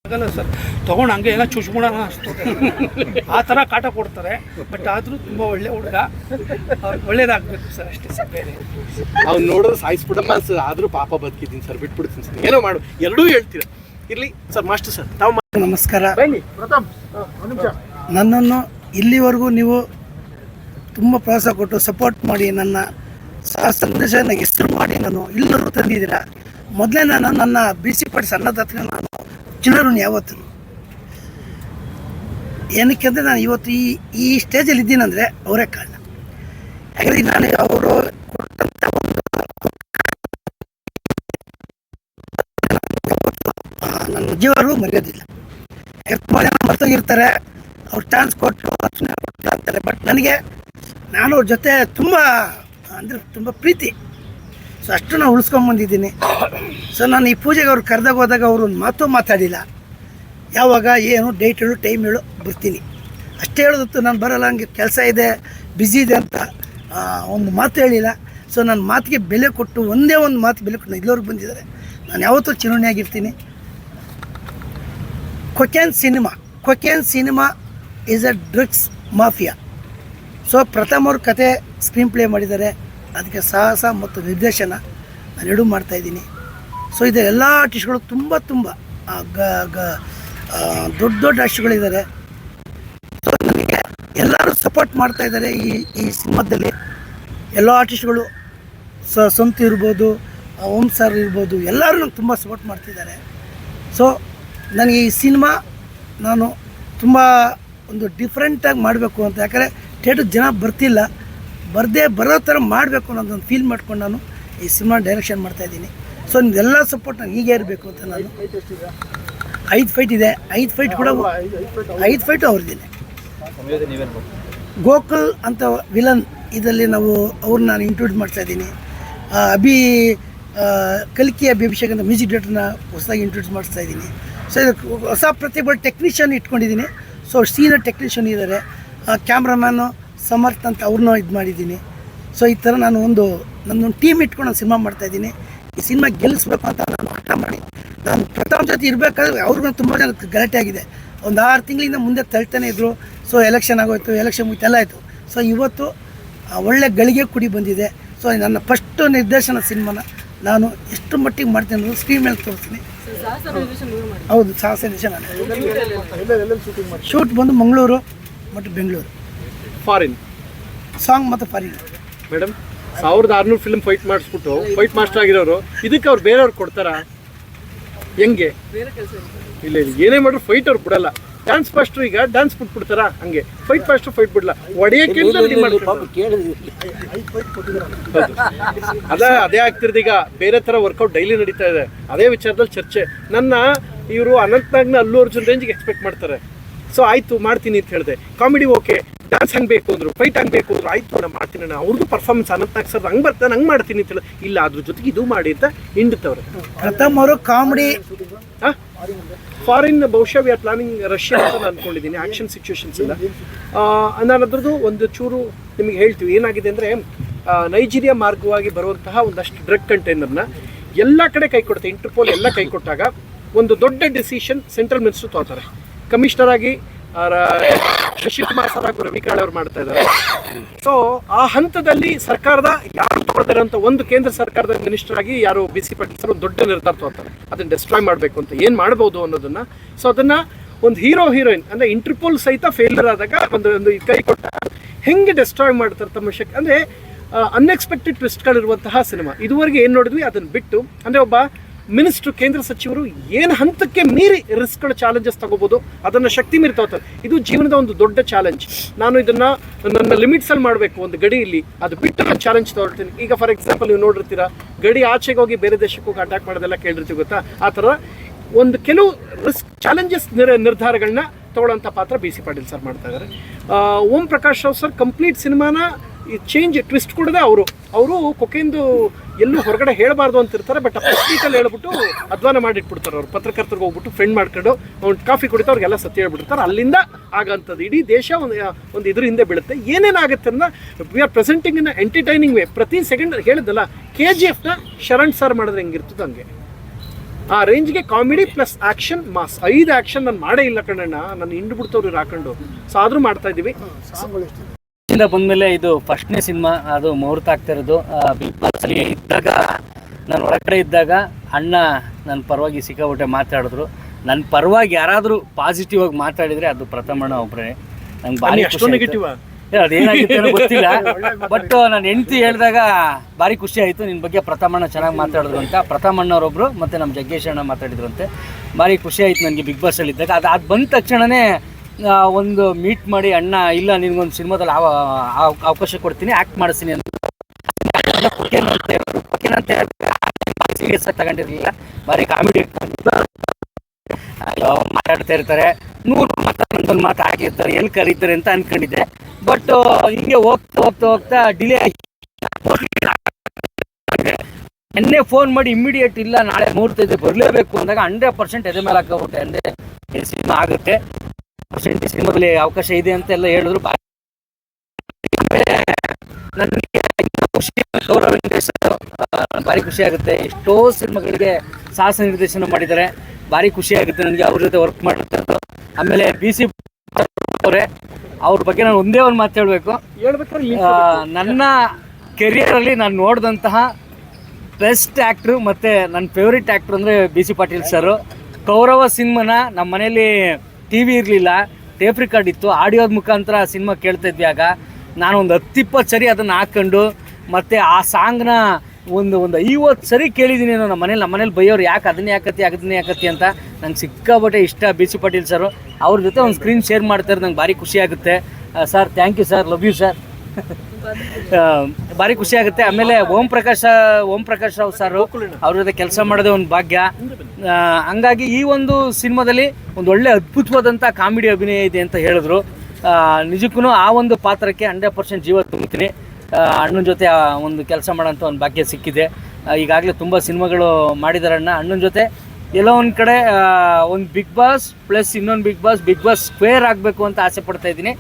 ಆಗಲ್ಲ ಸರ್ ತೊಗೊಂಡು ಹಂಗೆ ಏನೋ ಚುಚ್ಬಿಡೋಣ ಅಷ್ಟು. ಆ ಥರ ಕಾಟ ಕೊಡ್ತಾರೆ ಬಟ್ ಆದರೂ ತುಂಬ ಒಳ್ಳೆ ಹುಡುಗ. ಒಳ್ಳೇದಾಗಬೇಕು ಸರ್ ಅಷ್ಟೇ ಸರ್ ಬೇರೆ ಅವ್ನು ನೋಡಿದ್ರೆ ಸಾಯಿಸ್ಬಿಡಮ್ಮ ಸರ್ ಆದರೂ ಪಾಪ ಬದುಕಿದ್ದೀನಿ ಸರ್ ಬಿಟ್ಬಿಡ್ತೀನಿ ಸರ್. ಏನೋ ಮಾಡು ಎರಡೂ ಹೇಳ್ತೀರ. ಇರಲಿ ಸರ್ ಮಾಸ್ಟರ್ ಸರ್ ತಾವು ನಮಸ್ಕಾರ. ಬನ್ನಿ ಪ್ರಥಮ್ ಒಂದು ನಿಮಿಷ. ನನ್ನನ್ನು ಇಲ್ಲಿವರೆಗೂ ನೀವು ತುಂಬ ಪ್ರೋತ್ಸಾಹ ಕೊಟ್ಟು ಸಪೋರ್ಟ್ ಮಾಡಿ ನನ್ನ ಸಹ ಸಂದೇಶನ ಹೆಸರು ಮಾಡಿ ನಾನು ಎಲ್ಲರೂ ತಂದಿದ್ದೀರಾ? ಮೊದಲೇ ನಾನು ನನ್ನ ಬಿ ಸಿ ಸಣ್ಣದತ್ರ ನಾನು ಚಿನ್ನರುಣಿ ಯಾವತ್ತೂ? ಏನಕ್ಕೆ ಅಂದರೆ ನಾನು ಇವತ್ತು ಈ ಈ ಸ್ಟೇಜಲ್ಲಿ ಇದ್ದೀನಂದರೆ ಅವರೇ ಕಾರಣ. ಯಾಕಂದರೆ ನಾನು ಅವರು ಕೊಟ್ಟಂಥ ಒಂದು ನನ್ನ ಜೀವರು ಮರೆಯೋದಿಲ್ಲ. ತುಂಬ ಜನ ಮರ್ತೋಗಿರ್ತಾರೆ, ಅವ್ರು ಚಾನ್ಸ್ ಕೊಟ್ಟು ಕೊಟ್ಟು ಅಂತಾರೆ ಬಟ್ ನನಗೆ ನಾನು ಅವ್ರ ಜೊತೆ ತುಂಬ, ಅಂದರೆ ತುಂಬ ಪ್ರೀತಿ. ಸೊ ಅಷ್ಟು ನಾನು ಉಳಿಸ್ಕೊಂಬಂದಿದ್ದೀನಿ ಸೊ ನಾನು ಈ ಪೂಜೆಗೆ ಅವ್ರು ಕರೆದಾಗ ಹೋದಾಗ ಅವರು ಒಂದು ಮಾತು ಮಾತಾಡಿಲ್ಲ. ಯಾವಾಗ, ಏನು ಡೇಟ್ ಹೇಳು ಟೈಮ್ ಹೇಳು, ಬರ್ತೀನಿ. ಅಷ್ಟೇ ಹೇಳೋದತ್ತು ನಾನು ಬರೋಲ್ಲ, ಹಂಗೆ ಕೆಲಸ ಇದೆ ಬ್ಯುಸಿ ಇದೆ ಅಂತ ಒಂದು ಮಾತು ಹೇಳಿಲ್ಲ. ಸೊ ನನ್ನ ಮಾತಿಗೆ ಬೆಲೆ ಕೊಟ್ಟು ಒಂದೇ ಒಂದು ಮಾತು ಬೆಲೆ ಕೊಟ್ಟು ಇಲ್ಲೋರ್ಗೆ ಬಂದಿದ್ದಾರೆ. ನಾನು ಯಾವತ್ತೂ ಚಿರುಣಿಯಾಗಿರ್ತೀನಿ cocaine cinema. Cocaine cinema is a drugs mafia so Pratham ಅವ್ರ ಕತೆ ಸ್ಕ್ರೀನ್ ಪ್ಲೇ ಮಾಡಿದ್ದಾರೆ. ಅದಕ್ಕೆ ಸಾಹಸ ಮತ್ತು ನಿರ್ದೇಶನ ನಾನು ಎರಡೂ ಮಾಡ್ತಾಯಿದ್ದೀನಿ ಸೊ ಇದೆ ಎಲ್ಲ ಆರ್ಟಿಸ್ಟ್ಗಳು ತುಂಬ ತುಂಬ ಗ ಗ ದೊಡ್ಡ ದೊಡ್ಡ ಆರ್ಟಿಸ್ಟ್ಗಳಿದ್ದಾರೆ ಸೊ ನನಗೆ ಎಲ್ಲರೂ ಸಪೋರ್ಟ್ ಮಾಡ್ತಾ ಇದ್ದಾರೆ ಈ ಈ ಸಿನಿಮಾದಲ್ಲಿ. ಎಲ್ಲ ಆರ್ಟಿಸ್ಟ್ಗಳು ಸ, ಸ್ವಂತ ಇರ್ಬೋದು ಓಂ ಸರ್ ಇರ್ಬೋದು, ಎಲ್ಲರೂ ನಂಗೆ ತುಂಬ ಸಪೋರ್ಟ್ ಮಾಡ್ತಿದ್ದಾರೆ. ಸೊ ನನಗೆ ಈ ಸಿನಿಮಾ ನಾನು ತುಂಬ ಒಂದು ಡಿಫ್ರೆಂಟಾಗಿ ಮಾಡಬೇಕು ಅಂತ. ಯಾಕಂದರೆ ಥಿಯೇಟ್ರಿಗೆ ಜನ ಬರ್ತಿಲ್ಲ. ಬರದೇ ಬರೋ ಥರ ಮಾಡಬೇಕು ಅನ್ನೋದೊಂದು ಫೀಲ್ ಮಾಡ್ಕೊಂಡು ನಾನು ಈ ಸಿನಿಮಾ ಡೈರೆಕ್ಷನ್ ಮಾಡ್ತಾಯಿದ್ದೀನಿ ಸೊ ನಿಮ್ದೆಲ್ಲ ಸಪೋರ್ಟ್ ನಂಗೆ ಹೀಗೆ ಇರಬೇಕು ಅಂತ ನಾನು ಐದು ಫೈಟ್ ಇದೆ. ಐದು ಫೈಟ್ ಕೂಡ ಐದು ಫೈಟು ಅವ್ರದ್ದಿದೆ. ಗೋಕುಲ್ ಅಂತ ವಿಲನ್ ಇದರಲ್ಲಿ ನಾವು ಅವ್ರನ್ನ ನಾನು ಇಂಟ್ರೊಡ್ಯೂಸ್ ಮಾಡ್ತಾ ಇದ್ದೀನಿ. ಆ, ಅಭಿ ಕಲ್ಕಿ ಅಭಿ ಅಭಿಷೇಕ್ ಅಂತ ಮ್ಯೂಸಿಕ್ ಡೈರೆಕ್ಟರ್ನ ಹೊಸದಾಗಿ ಇಂಟ್ರೊಡ್ಯೂಸ್ ಮಾಡಿಸ್ತಾ ಇದ್ದೀನಿ. ಸೊ ಹೊಸ ಪ್ರತಿಭೆ ಟೆಕ್ನಿಷಿಯನ್ ಇಟ್ಕೊಂಡಿದ್ದೀನಿ. ಸೊ ಸೀನಿಯರ್ ಟೆಕ್ನಿಷಿಯನ್ ಇದ್ದಾರೆ. ಕ್ಯಾಮ್ರಾಮ್ಯಾನು ಸಮರ್ಥ್ ಅಂತ ಅವ್ರನ್ನೂ ಇದು ಮಾಡಿದ್ದೀನಿ. ಸೊ ಈ ಥರ ನಾನು ಒಂದು ನನ್ನೊಂದು ಟೀಮ್ ಇಟ್ಕೊಂಡು ನಾನು ಸಿನಿಮಾ ಮಾಡ್ತಾಯಿದ್ದೀನಿ ಈ ಸಿನಿಮಾ ಗೆಲ್ಲಿಸ್ಬೇಕು ಅಂತ ನಾನು ಹಠ ಮಾಡಿ ನಾನು ಪ್ರಥಮ ಜೊತೆ ಇರಬೇಕಾದ್ರೆ ಅವ್ರಿಗೂ ತುಂಬ ಜನ ಗಲಾಟೆ ಆಗಿದೆ. ಒಂದು ಆರು ತಿಂಗಳಿಂದ ಮುಂದೆ ತಳ್ತಾನೆ ಇದ್ದರು ಸೊ ಎಲೆಕ್ಷನ್ ಆಗೋಯ್ತು ಎಲೆಕ್ಷನ್ ಮುಗಿತೆಲ್ಲ ಆಯಿತು. ಸೊ ಇವತ್ತು ಒಳ್ಳೆ ಗಳಿಗೆ ಕುಡಿ ಬಂದಿದೆ. ಸೊ ನನ್ನ ಫಸ್ಟು ನಿರ್ದೇಶನ ಸಿನಿಮಾನ ನಾನು ಎಷ್ಟು ಮಟ್ಟಿಗೆ ಮಾಡ್ತೀನಿ ಅನ್ನೋದು ಸ್ಕ್ರೀನ್ ಮೇಲೆ ತೋರಿಸ್ತೀನಿ. ಹೌದು, ಸಾಹಸ ನಿರ್ದೇಶನ. ಶೂಟ್ ಬಂದು ಮಂಗಳೂರು, ಮತ್ತು ಬೆಂಗಳೂರು. ಫಾರಿನ್ ಸಾಂಗ್ ಮತ್ತು ಫಾರಿನ್ ಮೇಡಮ್ ಸಾವಿರದ ಆರ್ನೂರು ಫಿಲ್ಮ್ ಫೈಟ್ ಮಾಡಿಸ್ಬಿಟ್ಟು ಫೈಟ್ ಮಾಸ್ಟರ್ ಆಗಿರೋರು ಇದಕ್ಕೆ ಅವ್ರು ಬೇರೆಯವ್ರು ಕೊಡ್ತಾರ? ಹೆಂಗೆ? ಇಲ್ಲ ಇಲ್ಲ ಏನೇ ಮಾಡ್ರು ಫೈಟ್ ಅವ್ರು ಬಿಡಲ್ಲ. ಡ್ಯಾನ್ಸ್ ಮಾಸ್ಟರ್ ಈಗ ಡ್ಯಾನ್ಸ್ ಬಿಟ್ಬಿಡ್ತಾರ? ಹಂಗೆ. ಫೈಟ್ ಮಾಸ್ಟರ್ ಫೈಟ್ ಬಿಡಲ್ಲ ಒಡೆಯಕ್ಕೆ. ಅದ ಅದೇ ಆಗ್ತಿರೋದು ಈಗ. ಬೇರೆ ತರ ವರ್ಕೌಟ್ ಡೈಲಿ ನಡೀತಾ ಇದೆ. ಅದೇ ವಿಚಾರದಲ್ಲಿ ಚರ್ಚೆ. ನನ್ನ ಇವರು ಅನಂತನಾಗ್ನ ಅಲ್ಲೂ ಅರ್ಜುನ್ ರೇಂಜ್ಗೆ ಎಕ್ಸ್ಪೆಕ್ಟ್ ಮಾಡ್ತಾರೆ. ಸೊ ಆಯ್ತು ಮಾಡ್ತೀನಿ ಅಂತ ಹೇಳಿದೆ. ಕಾಮಿಡಿ ಓಕೆ ಡ್ಯಾನ್ಸ್ ಹಂಗೆ ಬೇಕು ಅಂದ್ರು ಫೈಟ್ ಹಂಗೆ ಬೇಕು ಅಂದ್ರು ಆಯ್ತು ನಾನು ಮಾಡ್ತೀನಿ ನಾನು ಅವ್ರದ್ದು ಪರ್ಫಾರ್ಮೆನ್ಸ್ ಅನಂತ್ನಾಗ್ ಸರ್ ಹಂಗೆ ಬರ್ತಾನೆ ಹಂಗೆ ಮಾಡ್ತೀನಿ ಅಂತ ಹೇಳಿ. ಇಲ್ಲ ಅದ್ರ ಜೊತೆಗೆ ಇದು ಮಾಡಿ ಅಂತ ಹಿಂಡುತ್ತವ್ರೆ ಪ್ರಥಮ್ ಅವರು ಕಾಮಿಡಿ ಫಾರಿನ್ ಬಹುಶಃ ವಿ ಆರ್ ಪ್ಲಾನಿಂಗ್ ರಷ್ಯಾ ಅಂತ ನಾನು ಅನ್ಕೊಂಡಿದ್ದೀನಿ ಆಕ್ಷನ್ ಸಿಚುವೇಶನ್ಸ್ ಇಲ್ಲ ನಾನು ಅದ್ರದ್ದು ಒಂದು ಚೂರು ನಿಮಗೆ ಹೇಳ್ತೀವಿ. ಏನಾಗಿದೆ ಅಂದರೆ ನೈಜೀರಿಯಾ ಮಾರ್ಗವಾಗಿ ಬರುವಂತಹ ಒಂದಷ್ಟು ಡ್ರಗ್ ಕಂಟೈನರ್ನ ಎಲ್ಲ ಕಡೆ ಕೈ ಕೊಡುತ್ತೆ. ಇಂಟರ್ಪೋಲ್ ಎಲ್ಲ ಕೈ ಕೊಟ್ಟಾಗ ಒಂದು ದೊಡ್ಡ ಡಿಸಿಷನ್ ಸೆಂಟ್ರಲ್ ಮಿನಿಸ್ಟರ್ ತಗೋತಾರೆ. ಕಮಿಷನರ್ ಆಗಿ ಆ, ಕುಮಾರ್ ಶಶಿಕುಮಾರ್ ಸರ್ ಅವ್ರು ಮಾಡ್ತಾ ಇದ್ದಾರೆ. ಸೊ ಆ ಹಂತದಲ್ಲಿ ಸರ್ಕಾರದ ಯಾರು ತಗೊಳ್ತಾರೆ ಅಂತ ಒಂದು ಕೇಂದ್ರ ಸರ್ಕಾರದ ಮಿನಿಸ್ಟರ್ ಆಗಿ ಯಾರು ಬಿ ಸಿ ದೊಡ್ಡ ನಿರ್ಧಾರ ತಗೋತಾರೆ ಅದನ್ನ ಡೆಸ್ಟ್ರಾಯ್ ಮಾಡಬೇಕು ಅಂತ ಏನು ಮಾಡ್ಬೋದು ಅನ್ನೋದನ್ನ. ಸೊ ಅದನ್ನ ಒಂದು ಹೀರೋ ಹೀರೋಯಿನ್ ಅಂದ್ರೆ ಇಂಟರ್ಪೋಲ್ ಸಹಿತ ಫೇಲ್ಯೂರ್ ಆದಾಗ ಒಂದು ಒಂದು ಕೈ ಕೊಟ್ಟ ಹೆಂಗೆ ಡೆಸ್ಟ್ರಾಯ್ ಮಾಡ್ತಾರೆ ತಮ್ಮ ಶಕ್ತಿ ಅಂದ್ರೆ ಅನ್ಎಕ್ಸ್ಪೆಕ್ಟೆಡ್ ಟ್ವಿಸ್ಟ್ಗಳಿರುವಂತಹ ಸಿನಿಮಾ. ಇದುವರೆಗೆ ಏನು ನೋಡಿದ್ವಿ? ಅದನ್ನ ಬಿಟ್ಟು ಅಂದ್ರೆ ಒಬ್ಬ ಮಿನಿಸ್ಟ್ರು, ಕೇಂದ್ರ ಸಚಿವರು ಏನು ಹಂತಕ್ಕೆ ಮೀರಿ ರಿಸ್ಕ್ಗಳ ಚಾಲೆಂಜಸ್ ತಗೋಬೋದು, ಅದನ್ನು ಶಕ್ತಿ ಮೀರಿ ತಗೋತಾರೆ. ಇದು ಜೀವನದ ಒಂದು ದೊಡ್ಡ ಚಾಲೆಂಜ್ ನಾನು ಇದನ್ನು ನನ್ನ ಲಿಮಿಟ್ಸಲ್ಲಿ ಮಾಡಬೇಕು, ಒಂದು ಗಡಿಯಲ್ಲಿ. ಅದು ಬಿಟ್ಟು ನಾನು ಚಾಲೆಂಜ್ ತಗೊಳ್ತೀನಿ ಈಗ ಫಾರ್ ಎಕ್ಸಾಂಪಲ್ ನೀವು ನೋಡಿರ್ತೀರಾ, ಗಡಿ ಆಚೆಗೆ ಹೋಗಿ ಬೇರೆ ದೇಶಕ್ಕೆ ಹೋಗಿ ಅಟ್ಯಾಕ್ ಮಾಡೋದೆಲ್ಲ ಕೇಳಿರ್ತೀವಿ ಗೊತ್ತಾ? ಆ ಥರ ಒಂದು ಕೆಲವು ರಿಸ್ಕ್ ಚಾಲೆಂಜಸ್ ನಿರ್, ನಿರ್ಧಾರಗಳನ್ನ ತಗೊಳ್ಳೋಂಥ ಪಾತ್ರ ಬಿ ಸಿ ಪಾಟೀಲ್ ಸರ್ ಮಾಡ್ತಾ ಇದ್ದಾರೆ. ಓಂ ಪ್ರಕಾಶ್ ರಾವ್ ಸರ್ ಕಂಪ್ಲೀಟ್ ಸಿನಿಮಾನ ಚೇಂಜ್ ಟ್ವಿಸ್ಟ್ ಕೊಡದೆ ಅವರು ಅವರು ಕೊಕೆಂದು ಎಲ್ಲೂ ಹೊರಗಡೆ ಹೇಳಬಾರ್ದು ಅಂತ ಇರ್ತಾರೆ ಬಟ್ ಪತ್ರಿಕಲ್ಲಿ ಹೇಳ್ಬಿಟ್ಟು ಅಧ್ವಾನ ಮಾಡಿಟ್ಬಿಡ್ತಾರೆ ಅವ್ರು. ಪತ್ರಕರ್ತರಿಗೆ ಹೋಗ್ಬಿಟ್ಟು ಫ್ರೆಂಡ್ ಮಾಡ್ಕೊಂಡು ಒಂದು ಕಾಫಿ ಕುಡಿತಾ ಅವ್ರಿಗೆಲ್ಲ ಸತ್ಯ ಹೇಳ್ಬಿಡ್ತಾರೆ ಅಲ್ಲಿಂದ ಆಗಂಥದ್ದು. ಇಡೀ ದೇಶ ಒಂದು ಒಂದು ಇದ್ರ ಹಿಂದೆ ಬೀಳುತ್ತೆ. ಏನೇನಾಗುತ್ತೆ ಅಂದ್ರೆ we are presenting in entertaining way ಪ್ರತಿ ಸೆಕೆಂಡ್ ಹೇಳಿದಲ್ಲ ಕೆ ಜಿ ಎಫ್ನ ಶರಣ್ ಸರ್ ಮಾಡಿದ್ರೆ ಹೆಂಗಿರ್ತದೆ ಹಂಗೆ. ಆ ರೇಂಜ್ಗೆ ಕಾಮಿಡಿ ಪ್ಲಸ್ ಆಕ್ಷನ್ ಮಾಸ್ ಐದು ಆಕ್ಷನ್ ನಾನು ಮಾಡೇ ಇಲ್ಲ ಕಣಣ್ಣ. ನಾನು ಹಿಂಡು ಬಿಡ್ತವ್ರು ಹಾಕೊಂಡು. ಸೊ ಆದರೂ ಮಾಡ್ತಾ ಎಷ್ಟು ಇಂದ ಬಂದಮೇಲೆ ಇದು ಫಸ್ಟ್ನೇ ಸಿನಿಮಾ ಅದು ಮುಹೂರ್ತ ಆಗ್ತಾ ಇರೋದು. ಬಿಗ್ ಬಾಸ್ ಅಲ್ಲಿ ಇದ್ದಾಗ ನಾನು ಒಳಗಡೆ ಇದ್ದಾಗ ಅಣ್ಣ ನನ್ನ ಪರವಾಗಿ ಸಿಕ್ಕಾಬಿಟ್ಟೆ ಮಾತಾಡಿದ್ರು. ನನ್ನ ಪರವಾಗಿ ಯಾರಾದರೂ ಪಾಸಿಟಿವ್ ಆಗಿ ಮಾತಾಡಿದ್ರೆ ಅದು ಪ್ರಥಮಣ್ಣ ಒಬ್ಬರೇ ನಂಗೆ ಭಾರಿ ನೆಗೆಟಿವ್ ಅದೇನಾಗಿತ್ತು ಗೊತ್ತಿಲ್ಲ. ಬಟ್ ನಾನು ಹೆಂಡತಿ ಹೇಳಿದಾಗ ಭಾರಿ ಖುಷಿ ಆಯಿತು. ನಿನ್ನ ಬಗ್ಗೆ ಪ್ರಥಮಣ್ಣ ಚೆನ್ನಾಗಿ ಮಾತಾಡಿದ್ರು ಅಂತ. ಪ್ರಥಮಣ್ಣವ್ರೊಬ್ರು ಮತ್ತು ನಮ್ಮ ಜಗ್ಗೇಶ್ ಅಣ್ಣ ಮಾತಾಡಿದ್ರು ಅಂತೆ. ಭಾರಿ ಖುಷಿ ಆಯಿತು ನನಗೆ ಬಿಗ್ ಬಾಸಲ್ಲಿ ಇದ್ದಾಗ. ಅದು ಅದು ಬಂದ ತಕ್ಷಣವೇ ಒಂದು ಮೀಟ್ ಮಾಡಿ, ಅಣ್ಣ, ಇಲ್ಲ, ನಿನ್ಗೊಂದು ಸಿನಿಮಾದಲ್ಲಿ ಅವ ಅವ- ಅವಕಾಶ ಕೊಡ್ತೀನಿ ಆ್ಯಕ್ಟ್ ಮಾಡಿಸ್ತೀನಿ ಅಂತ. ಸೀರಿಯಸ್ ಆಗಿ ತಗೊಂಡಿರಲಿಲ್ಲ. ಬರೀ ಕಾಮಿಡಿ ಮಾತಾಡ್ತಾ ಇರ್ತಾರೆ. ನೂರು ಮಾತಾಡೋದು ಮಾತು ಆಗಿರ್ತಾರೆ ಎಲ್ಲಿ ಕರೀತಾರೆ ಅಂತ ಅನ್ಕೊಂಡಿದ್ದೆ. ಬಟ್ ಹಿಂಗೆ ಹೋಗ್ತಾ ಹೋಗ್ತಾ ಹೋಗ್ತಾ ಡಿಲೇ ಎನ್ನೇ ಫೋನ್ ಮಾಡಿ ಇಮ್ಮಿಡಿಯೇಟ್ ಇಲ್ಲ, ನಾಳೆ ಮುಹೂರ್ತ ಬರಲೇಬೇಕು ಅಂದಾಗ ಹಂಡ್ರೆಡ್ ಪರ್ಸೆಂಟ್ ಎದೆ ಮೇಲೆ ಹಾಕೋಬಿಟ್ಟೆ ಅಂದರೆ ಸಿನಿಮಾ ಆಗುತ್ತೆ. ಪರ್ಸೆಂಟ್ ಈ ಅವಕಾಶ ಇದೆ ಅಂತ ಎಲ್ಲ ಹೇಳಿದ್ರು ನನಗೆ ಗೌರವ ಭಾರಿ ಖುಷಿ ಆಗುತ್ತೆ. ಎಷ್ಟೋ ಸಿನಿಮಾಗಳಿಗೆ ಸಾಹಸ ನಿರ್ದೇಶನ ಮಾಡಿದ್ದಾರೆ. ಭಾರಿ ಖುಷಿ ಆಗುತ್ತೆ ನನಗೆ. ಅವ್ರ ಜೊತೆ ವರ್ಕ್ ಮಾಡಿರ್ತಾರೆ ಆಮೇಲೆ ಬಿ ಸಿ ಅವರೇ ಅವ್ರ ಬಗ್ಗೆ ನಾನು ಒಂದೇ ಒಂದು ಮಾತು ಹೇಳಬೇಕು. ನನ್ನ ಕೆರಿಯರಲ್ಲಿ ನಾನು ನೋಡಿದಂತಹ ಬೆಸ್ಟ್ ಆ್ಯಕ್ಟ್ರು ಮತ್ತು ನನ್ನ ಫೇವ್ರೆಟ್ ಆ್ಯಕ್ಟ್ರು ಅಂದರೆ B C Patil sir Kaurava ಸಿನಿಮಾನ ನಮ್ಮ ಮನೇಲಿ ಟಿ ವಿ ಇರಲಿಲ್ಲ ಟೇಪ್ ರಿಕಾರ್ಡ್ ಇತ್ತು, ಆಡಿಯೋದ ಮುಖಾಂತರ ಸಿನಿಮಾ ಕೇಳ್ತಾ ಇದ್ವಿ ಆಗ. ನಾನು ಒಂದು ಹತ್ತಿಪ್ಪತ್ತು ಸರಿ ಅದನ್ನು ಹಾಕ್ಕೊಂಡು ಮತ್ತು ಆ ಸಾಂಗ್ನ ಒಂದು ಒಂದು ಐವತ್ತು ಸರಿ ಕೇಳಿದ್ದೀನಿ ನಾನು ನಮ್ಮ ಮನೇಲಿ ನಮ್ಮ ಮನೇಲಿ ಬೈಯೋರು ಯಾಕೆ ಅದನ್ನೇ ಯಾಕತ್ತಿ ಅದನ್ನೇ ಯಾಕತ್ತಿ ಅಂತ ನಂಗೆ ಸಿಕ್ಕಾಬಟ್ಟೆ ಇಷ್ಟ ಬಿ ಸಿ ಪಾಟೀಲ್ ಸರು. ಅವ್ರ ಜೊತೆ ಒಂದು ಸ್ಕ್ರೀನ್ ಶೇರ್ ಮಾಡ್ತಾರೆ ನಂಗೆ ಭಾರಿ ಖುಷಿ ಆಗುತ್ತೆ. Sir thank you sir love you sir ಭಾರಿ ಖುಷಿ ಆಗುತ್ತೆ. ಆಮೇಲೆ ಓಂ ಪ್ರಕಾಶ, ಓಂ ಪ್ರಕಾಶ್ ರಾವ್ ಸರ್, ಅವ್ರ ಜೊತೆ ಕೆಲಸ ಮಾಡೋದೇ ಒಂದು ಭಾಗ್ಯ. ಹಂಗಾಗಿ ಈ ಒಂದು ಸಿನಿಮಾದಲ್ಲಿ ಒಂದು ಒಳ್ಳೆ ಅದ್ಭುತವಾದಂಥ ಕಾಮಿಡಿ ಅಭಿನಯ ಇದೆ ಅಂತ ಹೇಳಿದ್ರು. ನಿಜಕ್ಕೂ ಆ ಒಂದು ಪಾತ್ರಕ್ಕೆ ಹಂಡ್ರೆಡ್ ಪರ್ಸೆಂಟ್ ಜೀವ ತುಂಬುತ್ತೀನಿ ಅಣ್ಣನ ಜೊತೆ ಒಂದು ಕೆಲಸ ಮಾಡೋಂಥ ಒಂದು ಭಾಗ್ಯ ಸಿಕ್ಕಿದೆ. ಈಗಾಗಲೇ ತುಂಬ ಸಿನಿಮಾಗಳು ಮಾಡಿದ್ದಾರೆ ಅಣ್ಣ. ಅಣ್ಣನ ಜೊತೆ ಎಲ್ಲೋ ಒಂದು ಕಡೆ ಒಂದು ಬಿಗ್ ಬಾಸ್ ಪ್ಲಸ್ ಇನ್ನೊಂದು big boss big boss square ಆಗಬೇಕು ಅಂತ ಆಸೆ ಪಡ್ತಾ ಇದ್ದೀನಿ.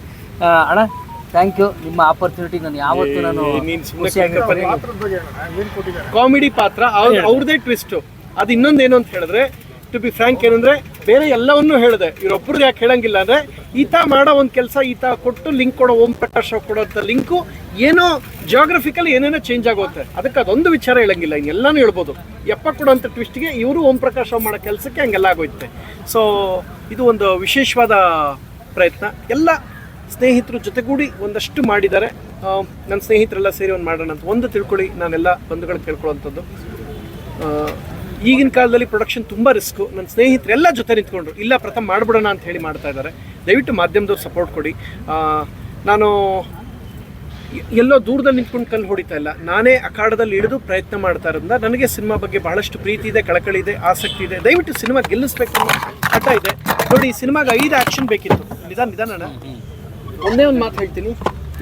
ಅಣ್ಣ? ಥ್ಯಾಂಕ್ ಯು ನಿಮ್ಮ ಆಪರ್ಚುನಿಟಿ ನಾನು ಯಾವತ್ತೂ ನಾನು ಏನು ಕಾಮಿಡಿ ಪಾತ್ರ ಅವ್ರ- ಅವ್ರದೇ ಟ್ವಿಸ್ಟ್ ಅದು ಇನ್ನೊಂದು ಇನ್ನೊಂದೇನು ಅಂತ ಹೇಳಿದ್ರೆ ಟು ಬಿ ಫ್ರ್ಯಾಂಕ್ ಏನಂದ್ರೆ ಬೇರೆ ಎಲ್ಲವನ್ನೂ ಹೇಳಿದೆ. ಇವ್ರೊಬ್ರು ಯಾಕೆ ಹೇಳಂಗಿಲ್ಲ ಅಂದ್ರೆ ಈತ ಮಾಡೋ ಒಂದು ಕೆಲಸ ಈತ ಕೊಟ್ಟು ಲಿಂಕ್ ಕೊಡೋ ಓಂ ಪ್ರಕಾಶ್ ಕೊಡೋಂಥ ಲಿಂಕು ಏನೋ ಜಿಯೋಗ್ರಫಿಕಲಿ ಏನೇನೋ ಚೇಂಜ್ ಆಗುತ್ತೆ ಅದಕ್ಕೆ ಅದೊಂದು ವಿಚಾರ ಹೇಳಂಗಿಲ್ಲ ಇನ್ನೆಲ್ಲಾನು ಹೇಳ್ಬೋದು. ಎಪ್ಪ ಕೊಡೋಂಥ ಟ್ವಿಸ್ಟ್ಗೆ ಇವರು ಓಂ ಪ್ರಕಾಶ್ ರಾವ್ ಮಾಡೋ ಕೆಲಸಕ್ಕೆ ಹಂಗೆಲ್ಲ ಆಗೋಯ್ತೆ. ಸೊ ಇದು ಒಂದು ವಿಶೇಷವಾದ ಪ್ರಯತ್ನ. ಎಲ್ಲ ಸ್ನೇಹಿತರು ಜೊತೆಗೂಡಿ ಒಂದಷ್ಟು ಮಾಡಿದ್ದಾರೆ. ನನ್ನ ಸ್ನೇಹಿತರೆಲ್ಲ ಸೇರಿ ಒಂದು ಮಾಡೋಣ ಅಂತ. ಒಂದು ತಿಳ್ಕೊಳ್ಳಿ, ನಾನೆಲ್ಲ ಬಂಧುಗಳು ಕೇಳ್ಕೊಳ್ಳೋವಂಥದ್ದು. ಈಗಿನ ಕಾಲದಲ್ಲಿ ಪ್ರೊಡಕ್ಷನ್ ತುಂಬ ರಿಸ್ಕು ನನ್ನ ಸ್ನೇಹಿತರೆಲ್ಲ ಜೊತೆ ನಿಂತ್ಕೊಂಡ್ರು. ಇಲ್ಲ, ಪ್ರಥಮ ಮಾಡಿಬಿಡೋಣ ಅಂತ ಹೇಳಿ ಮಾಡ್ತಾ ಇದ್ದಾರೆ. ದಯವಿಟ್ಟು ಮಾಧ್ಯಮದವ್ರು ಸಪೋರ್ಟ್ ಕೊಡಿ. ನಾನು ಎಲ್ಲೋ ದೂರದಲ್ಲಿ ನಿಂತ್ಕೊಂಡು ಕಲ್ಲು ಹೊಡಿತಾ ಇಲ್ಲ. ನಾನೇ ಅಖಾಡದಲ್ಲಿ ಇಳಿದು ಪ್ರಯತ್ನ ಮಾಡ್ತಾ ಇರೋದ್ರಿಂದ ನನಗೆ ಸಿನಿಮಾ ಬಗ್ಗೆ ಬಹಳಷ್ಟು ಪ್ರೀತಿ ಇದೆ, ಕಳಕಳಿ ಇದೆ, ಆಸಕ್ತಿ ಇದೆ. ದಯವಿಟ್ಟು ಸಿನಿಮಾ ಗೆಲ್ಲಿಸ್ಬೇಕು ಅಂತ ಇದೆ. ನೋಡಿ, ಈ ಸಿನಿಮಾಗೆ ಐದು ಆ್ಯಕ್ಷನ್ ಬೇಕಿತ್ತು. ನಿಧಾನ ನಿಧಾನ ಒಂದೇ ಒಂದು ಮಾತು ಹೇಳ್ತೀನಿ.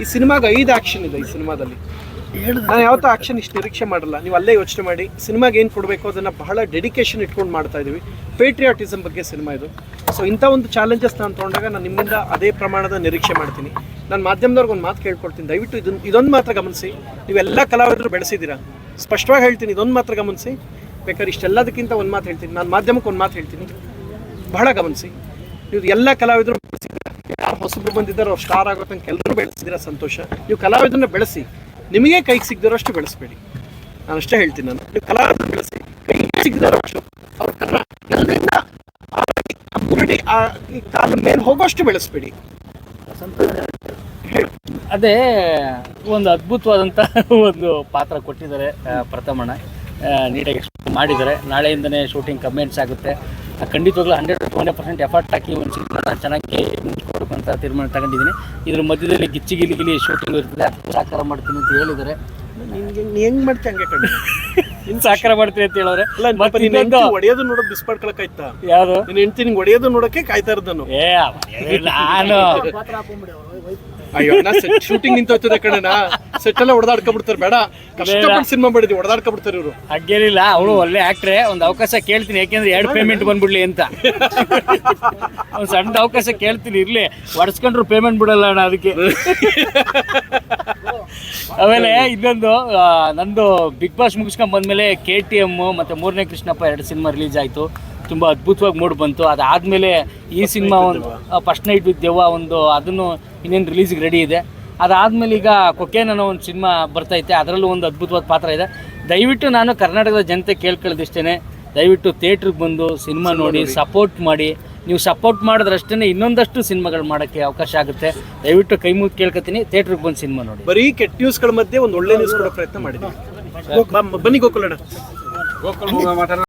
ಈ ಸಿನಿಮಾಗೆ ಐದು ಆ್ಯಕ್ಷನ್ ಇದೆ ಈ ಸಿನಿಮಾದಲ್ಲಿ. ನಾನು ಯಾವತ್ತೂ ಆಕ್ಷನ್ ಇಷ್ಟು ನಿರೀಕ್ಷೆ ಮಾಡಲ್ಲ. ನೀವು ಅಲ್ಲೇ ಯೋಚನೆ ಮಾಡಿ. ಸಿನಿಮಾಗೆ ಏನು ಕೊಡಬೇಕು ಅದನ್ನು ಬಹಳ ಡೆಡಿಕೇಶನ್ ಇಟ್ಕೊಂಡು ಮಾಡ್ತಾ ಇದ್ದೀವಿ ಪೇಟ್ರಿಯಾಟಿಸಮ್ ಬಗ್ಗೆ ಸಿನಿಮಾ ಇದು. ಸೊ ಇಂಥ ಒಂದು ಚಾಲೆಂಜಸ್ ನಾನು ತೊಗೊಂಡಾಗ ನಾನು ನಿಮ್ಮಿಂದ ಅದೇ ಪ್ರಮಾಣದ ನಿರೀಕ್ಷೆ ಮಾಡ್ತೀನಿ. ನಾನು ಮಾಧ್ಯಮದವ್ರಿಗೆ ಒಂದು ಮಾತು ಕೇಳ್ಕೊಳ್ತೀನಿ. ದಯವಿಟ್ಟು ಇದನ್ನು ಇದೊಂದು ಮಾತ್ರ ಗಮನಿಸಿ. ನೀವೆಲ್ಲ ಕಲಾವಿದರು ಬೆಳೆಸಿದ್ದೀರಾ ಸ್ಪಷ್ಟವಾಗಿ ಹೇಳ್ತೀನಿ ಇದೊಂದು ಮಾತ್ರ ಗಮನಿಸಿ. ಬೇಕಾದ್ರೆ ಇಷ್ಟೆಲ್ಲದಕ್ಕಿಂತ ಒಂದು ಮಾತು ಹೇಳ್ತೀನಿ. ನಾನು ಮಾಧ್ಯಮಕ್ಕೆ ಒಂದು ಮಾತು ಹೇಳ್ತೀನಿ. ಬಹಳ ಗಮನಿಸಿ. ನೀವು ಎಲ್ಲ ಕಲಾವಿದರು ಯಾರು ಹೊಸಬ್ರು ಬಂದಿದ್ದಾರೋ ಸ್ಟಾರ್ ಆಗೋ ತನಕ ಎಲ್ಲರೂ ಬೆಳೆಸಿದ್ದೀರಾ ಸಂತೋಷ? ನೀವು ಕಲಾವಿದನ್ನ ಬೆಳೆಸಿ, ನಿಮಗೆ ಕೈಗೆ ಸಿಗದಿರೋಷ್ಟು ಬೆಳೆಸಬೇಡಿ. ನಾನು ಅಷ್ಟೇ ಹೇಳ್ತೀನಿ ನಾನು. ನೀವು ಕಲಾವಿದ ಬೆಳೆಸಿ ಕೈಗೆ ಸಿಗದಿರೋಷ್ಟು ಅವ್ರ ಕನ್ನಡ ಆ ಕಾಲ ಮೇಲೆ ಹೋಗೋಷ್ಟು ಬೆಳೆಸಬೇಡಿ. ಅದೇ ಒಂದು ಅದ್ಭುತವಾದಂಥ ಒಂದು ಪಾತ್ರ ಕೊಟ್ಟಿದ್ದಾರೆ ಪ್ರಥಮಣ್ಣ. ನೀಟಾಗಿ ಮಾಡಿದ್ದಾರೆ. ನಾಳೆಯಿಂದನೇ ಶೂಟಿಂಗ್ ಕಮೆಂಟ್ಸ್ ಆಗುತ್ತೆ. ಖಂಡಿತವಾಗ್ಲೂ ಹಂಡ್ರೆಡ್ ಹಂಡ್ರೆಡ್ ಪರ್ಸೆಂಟ್ ಎಫರ್ಟ್ ಹಾಕಿ ಒಂದು ಸಿನಿಮಾ ಚೆನ್ನಾಗಿ ಮುಂಚಿಕೊಡ್ಬೇಕು ಅಂತ ತೀರ್ಮಾನ ತಗೊಂಡಿದ್ದೀನಿ. ಇದ್ರ ಮಧ್ಯದಲ್ಲಿ ಗಿಚ್ಚಿ ಗಿಲಿ ಗಿಲಿ ಶೂಟಿಂಗ್ ಇರ್ತದೆ ಅದಕ್ಕೆ ಸಹಕಾರ ಮಾಡ್ತೀನಿ ಅಂತ ಹೇಳಿದ್ದಾರೆ. ನಿನ್ಗೆ ಹೆಂಗ್ ಮಾಡ್ತೀಯ ಹಂಗೆ ಕಣ್ಣು ಇನ್ನು ಸಾಕಾರ ಮಾಡ್ತೀನಿ ಅಂತ ಹೇಳೋರೆ ಅಲ್ಲ ಪಾಪ ಮತ್ತೆ ನಿನ್ನ ಇನ್ನೊಂದು ಹೆಂಡ್ತಿ ಯಾರು ನೋಡೋದು ಬಿಸ್ಪಡ್ಕೊಳಕಾಯ್ತಾ ಯಾವುದು? ನಿನ್ನ ಹೆಂಡತಿ ನಿಂಗೆ ಒಡೆಯೋದು ನೋಡೋಕೆ ಕಾಯ್ತಾ ಇರೋದನ್ನು. ನಾನು ಏ ನಾನು ಪಾತ್ರ ಹಾಕೊಂಬಿಡಿ ಅವರು ವೈಫ್ ಅಯ್ಯೋ ಅಣ್ಣ ಶೂಟಿಂಗ್ ನಿಂತೋಗ್ತದೆ ಕಣನ ಸೆಟ್ ಎಲ್ಲ ಹೊಡೆದಾಡ್ಕೊಂಡ್ಬಿಡ್ತಾರೆ ಬೇಡ. ಕಷ್ಟಪಟ್ಟು ಸಿನಿಮಾ ಮಾಡಿದ್ವಿ ಹೊಡೆದಾಡ್ಕೊಬಿಡ್ತಾರೆ ಇವರು. ಹಾಗೇನಿಲ್ಲ ಅವಳು ಒಳ್ಳೆ ಆಕ್ಟ್ರೆ ಒಂದು ಅವಕಾಶ ಕೇಳ್ತೀನಿ ಯಾಕೆಂದ್ರೆ ಎರಡು ಪೇಮೆಂಟ್ ಬಂದ್ಬಿಡ್ಲಿ ಅಂತ. ಒಂದು ಸಣ್ಣ ಅವಕಾಶ ಕೇಳ್ತೀನಿ ಇರ್ಲಿ. ಒಡ್ಸ್ಕೊಂಡ್ರು ಪೇಮೆಂಟ್ ಬಿಡಲ್ಲ ಅಣ್ಣ ಅದಕ್ಕೆ. ಆಮೇಲೆ ಇನ್ನೊಂದು ನಂದು ಬಿಗ್ ಬಾಸ್ ಮುಗಿಸ್ಕೊಂಡ್ ಬಂದ್ಮೇಲೆ ಕೆ ಟಿ ಎಂ ಮತ್ತೆ ಮೂರನೇ ಕೃಷ್ಣಪ್ಪ ಎರಡು ಸಿನಿಮಾ ರಿಲೀಸ್ ಆಯಿತು. ತುಂಬ ಅದ್ಭುತವಾಗಿ ಮೂಡ್ ಬಂತು. ಅದಾದಮೇಲೆ ಈ ಸಿನಿಮಾ ಒಂದು ಫಸ್ಟ್ ನೈಟ್ ವಿತ್ ದೆವ್ವ ಒಂದು ಅದನ್ನು ಇನ್ನೇನು ರಿಲೀಸಿಗೆ ರೆಡಿ ಇದೆ. ಅದಾದಮೇಲೆ ಈಗ ಕೊಕೇನ್ ಅನ್ನೋ ಒಂದು ಸಿನಿಮಾ ಬರ್ತೈತೆ ಅದರಲ್ಲೂ ಒಂದು ಅದ್ಭುತವಾದ ಪಾತ್ರ ಇದೆ. ದಯವಿಟ್ಟು ನಾನು ಕರ್ನಾಟಕದ ಜನತೆ ಕೇಳ್ಕೊಳ್ಳೋದಿಷ್ಟೇ ದಯವಿಟ್ಟು ಥಿಯೇಟ್ರಿಗೆ ಬಂದು ಸಿನಿಮಾ ನೋಡಿ ಸಪೋರ್ಟ್ ಮಾಡಿ. ನೀವು ಸಪೋರ್ಟ್ ಮಾಡಿದ್ರಷ್ಟೇ ಇನ್ನೊಂದಷ್ಟು ಸಿನಿಮಾಗಳು ಮಾಡೋಕ್ಕೆ ಅವಕಾಶ ಆಗುತ್ತೆ. ದಯವಿಟ್ಟು ಕೈ ಮುಗಿ ಕೇಳ್ಕೊತೀನಿ. ಥಿಯೇಟ್ರಿಗೆ ಬಂದು ಸಿನಿಮಾ ನೋಡಿ. ಬರೀ ಕೆಟ್ಟ ನ್ಯೂಸ್ಗಳ ಮಧ್ಯೆ ಒಂದು ಒಳ್ಳೆ ನ್ಯೂಸ್ ಕೊಡೋ ಪ್ರಯತ್ನ ಮಾಡಿದ್ವಿ ಬನ್ನಿ ಗೋಕುಲಣ್ಣ.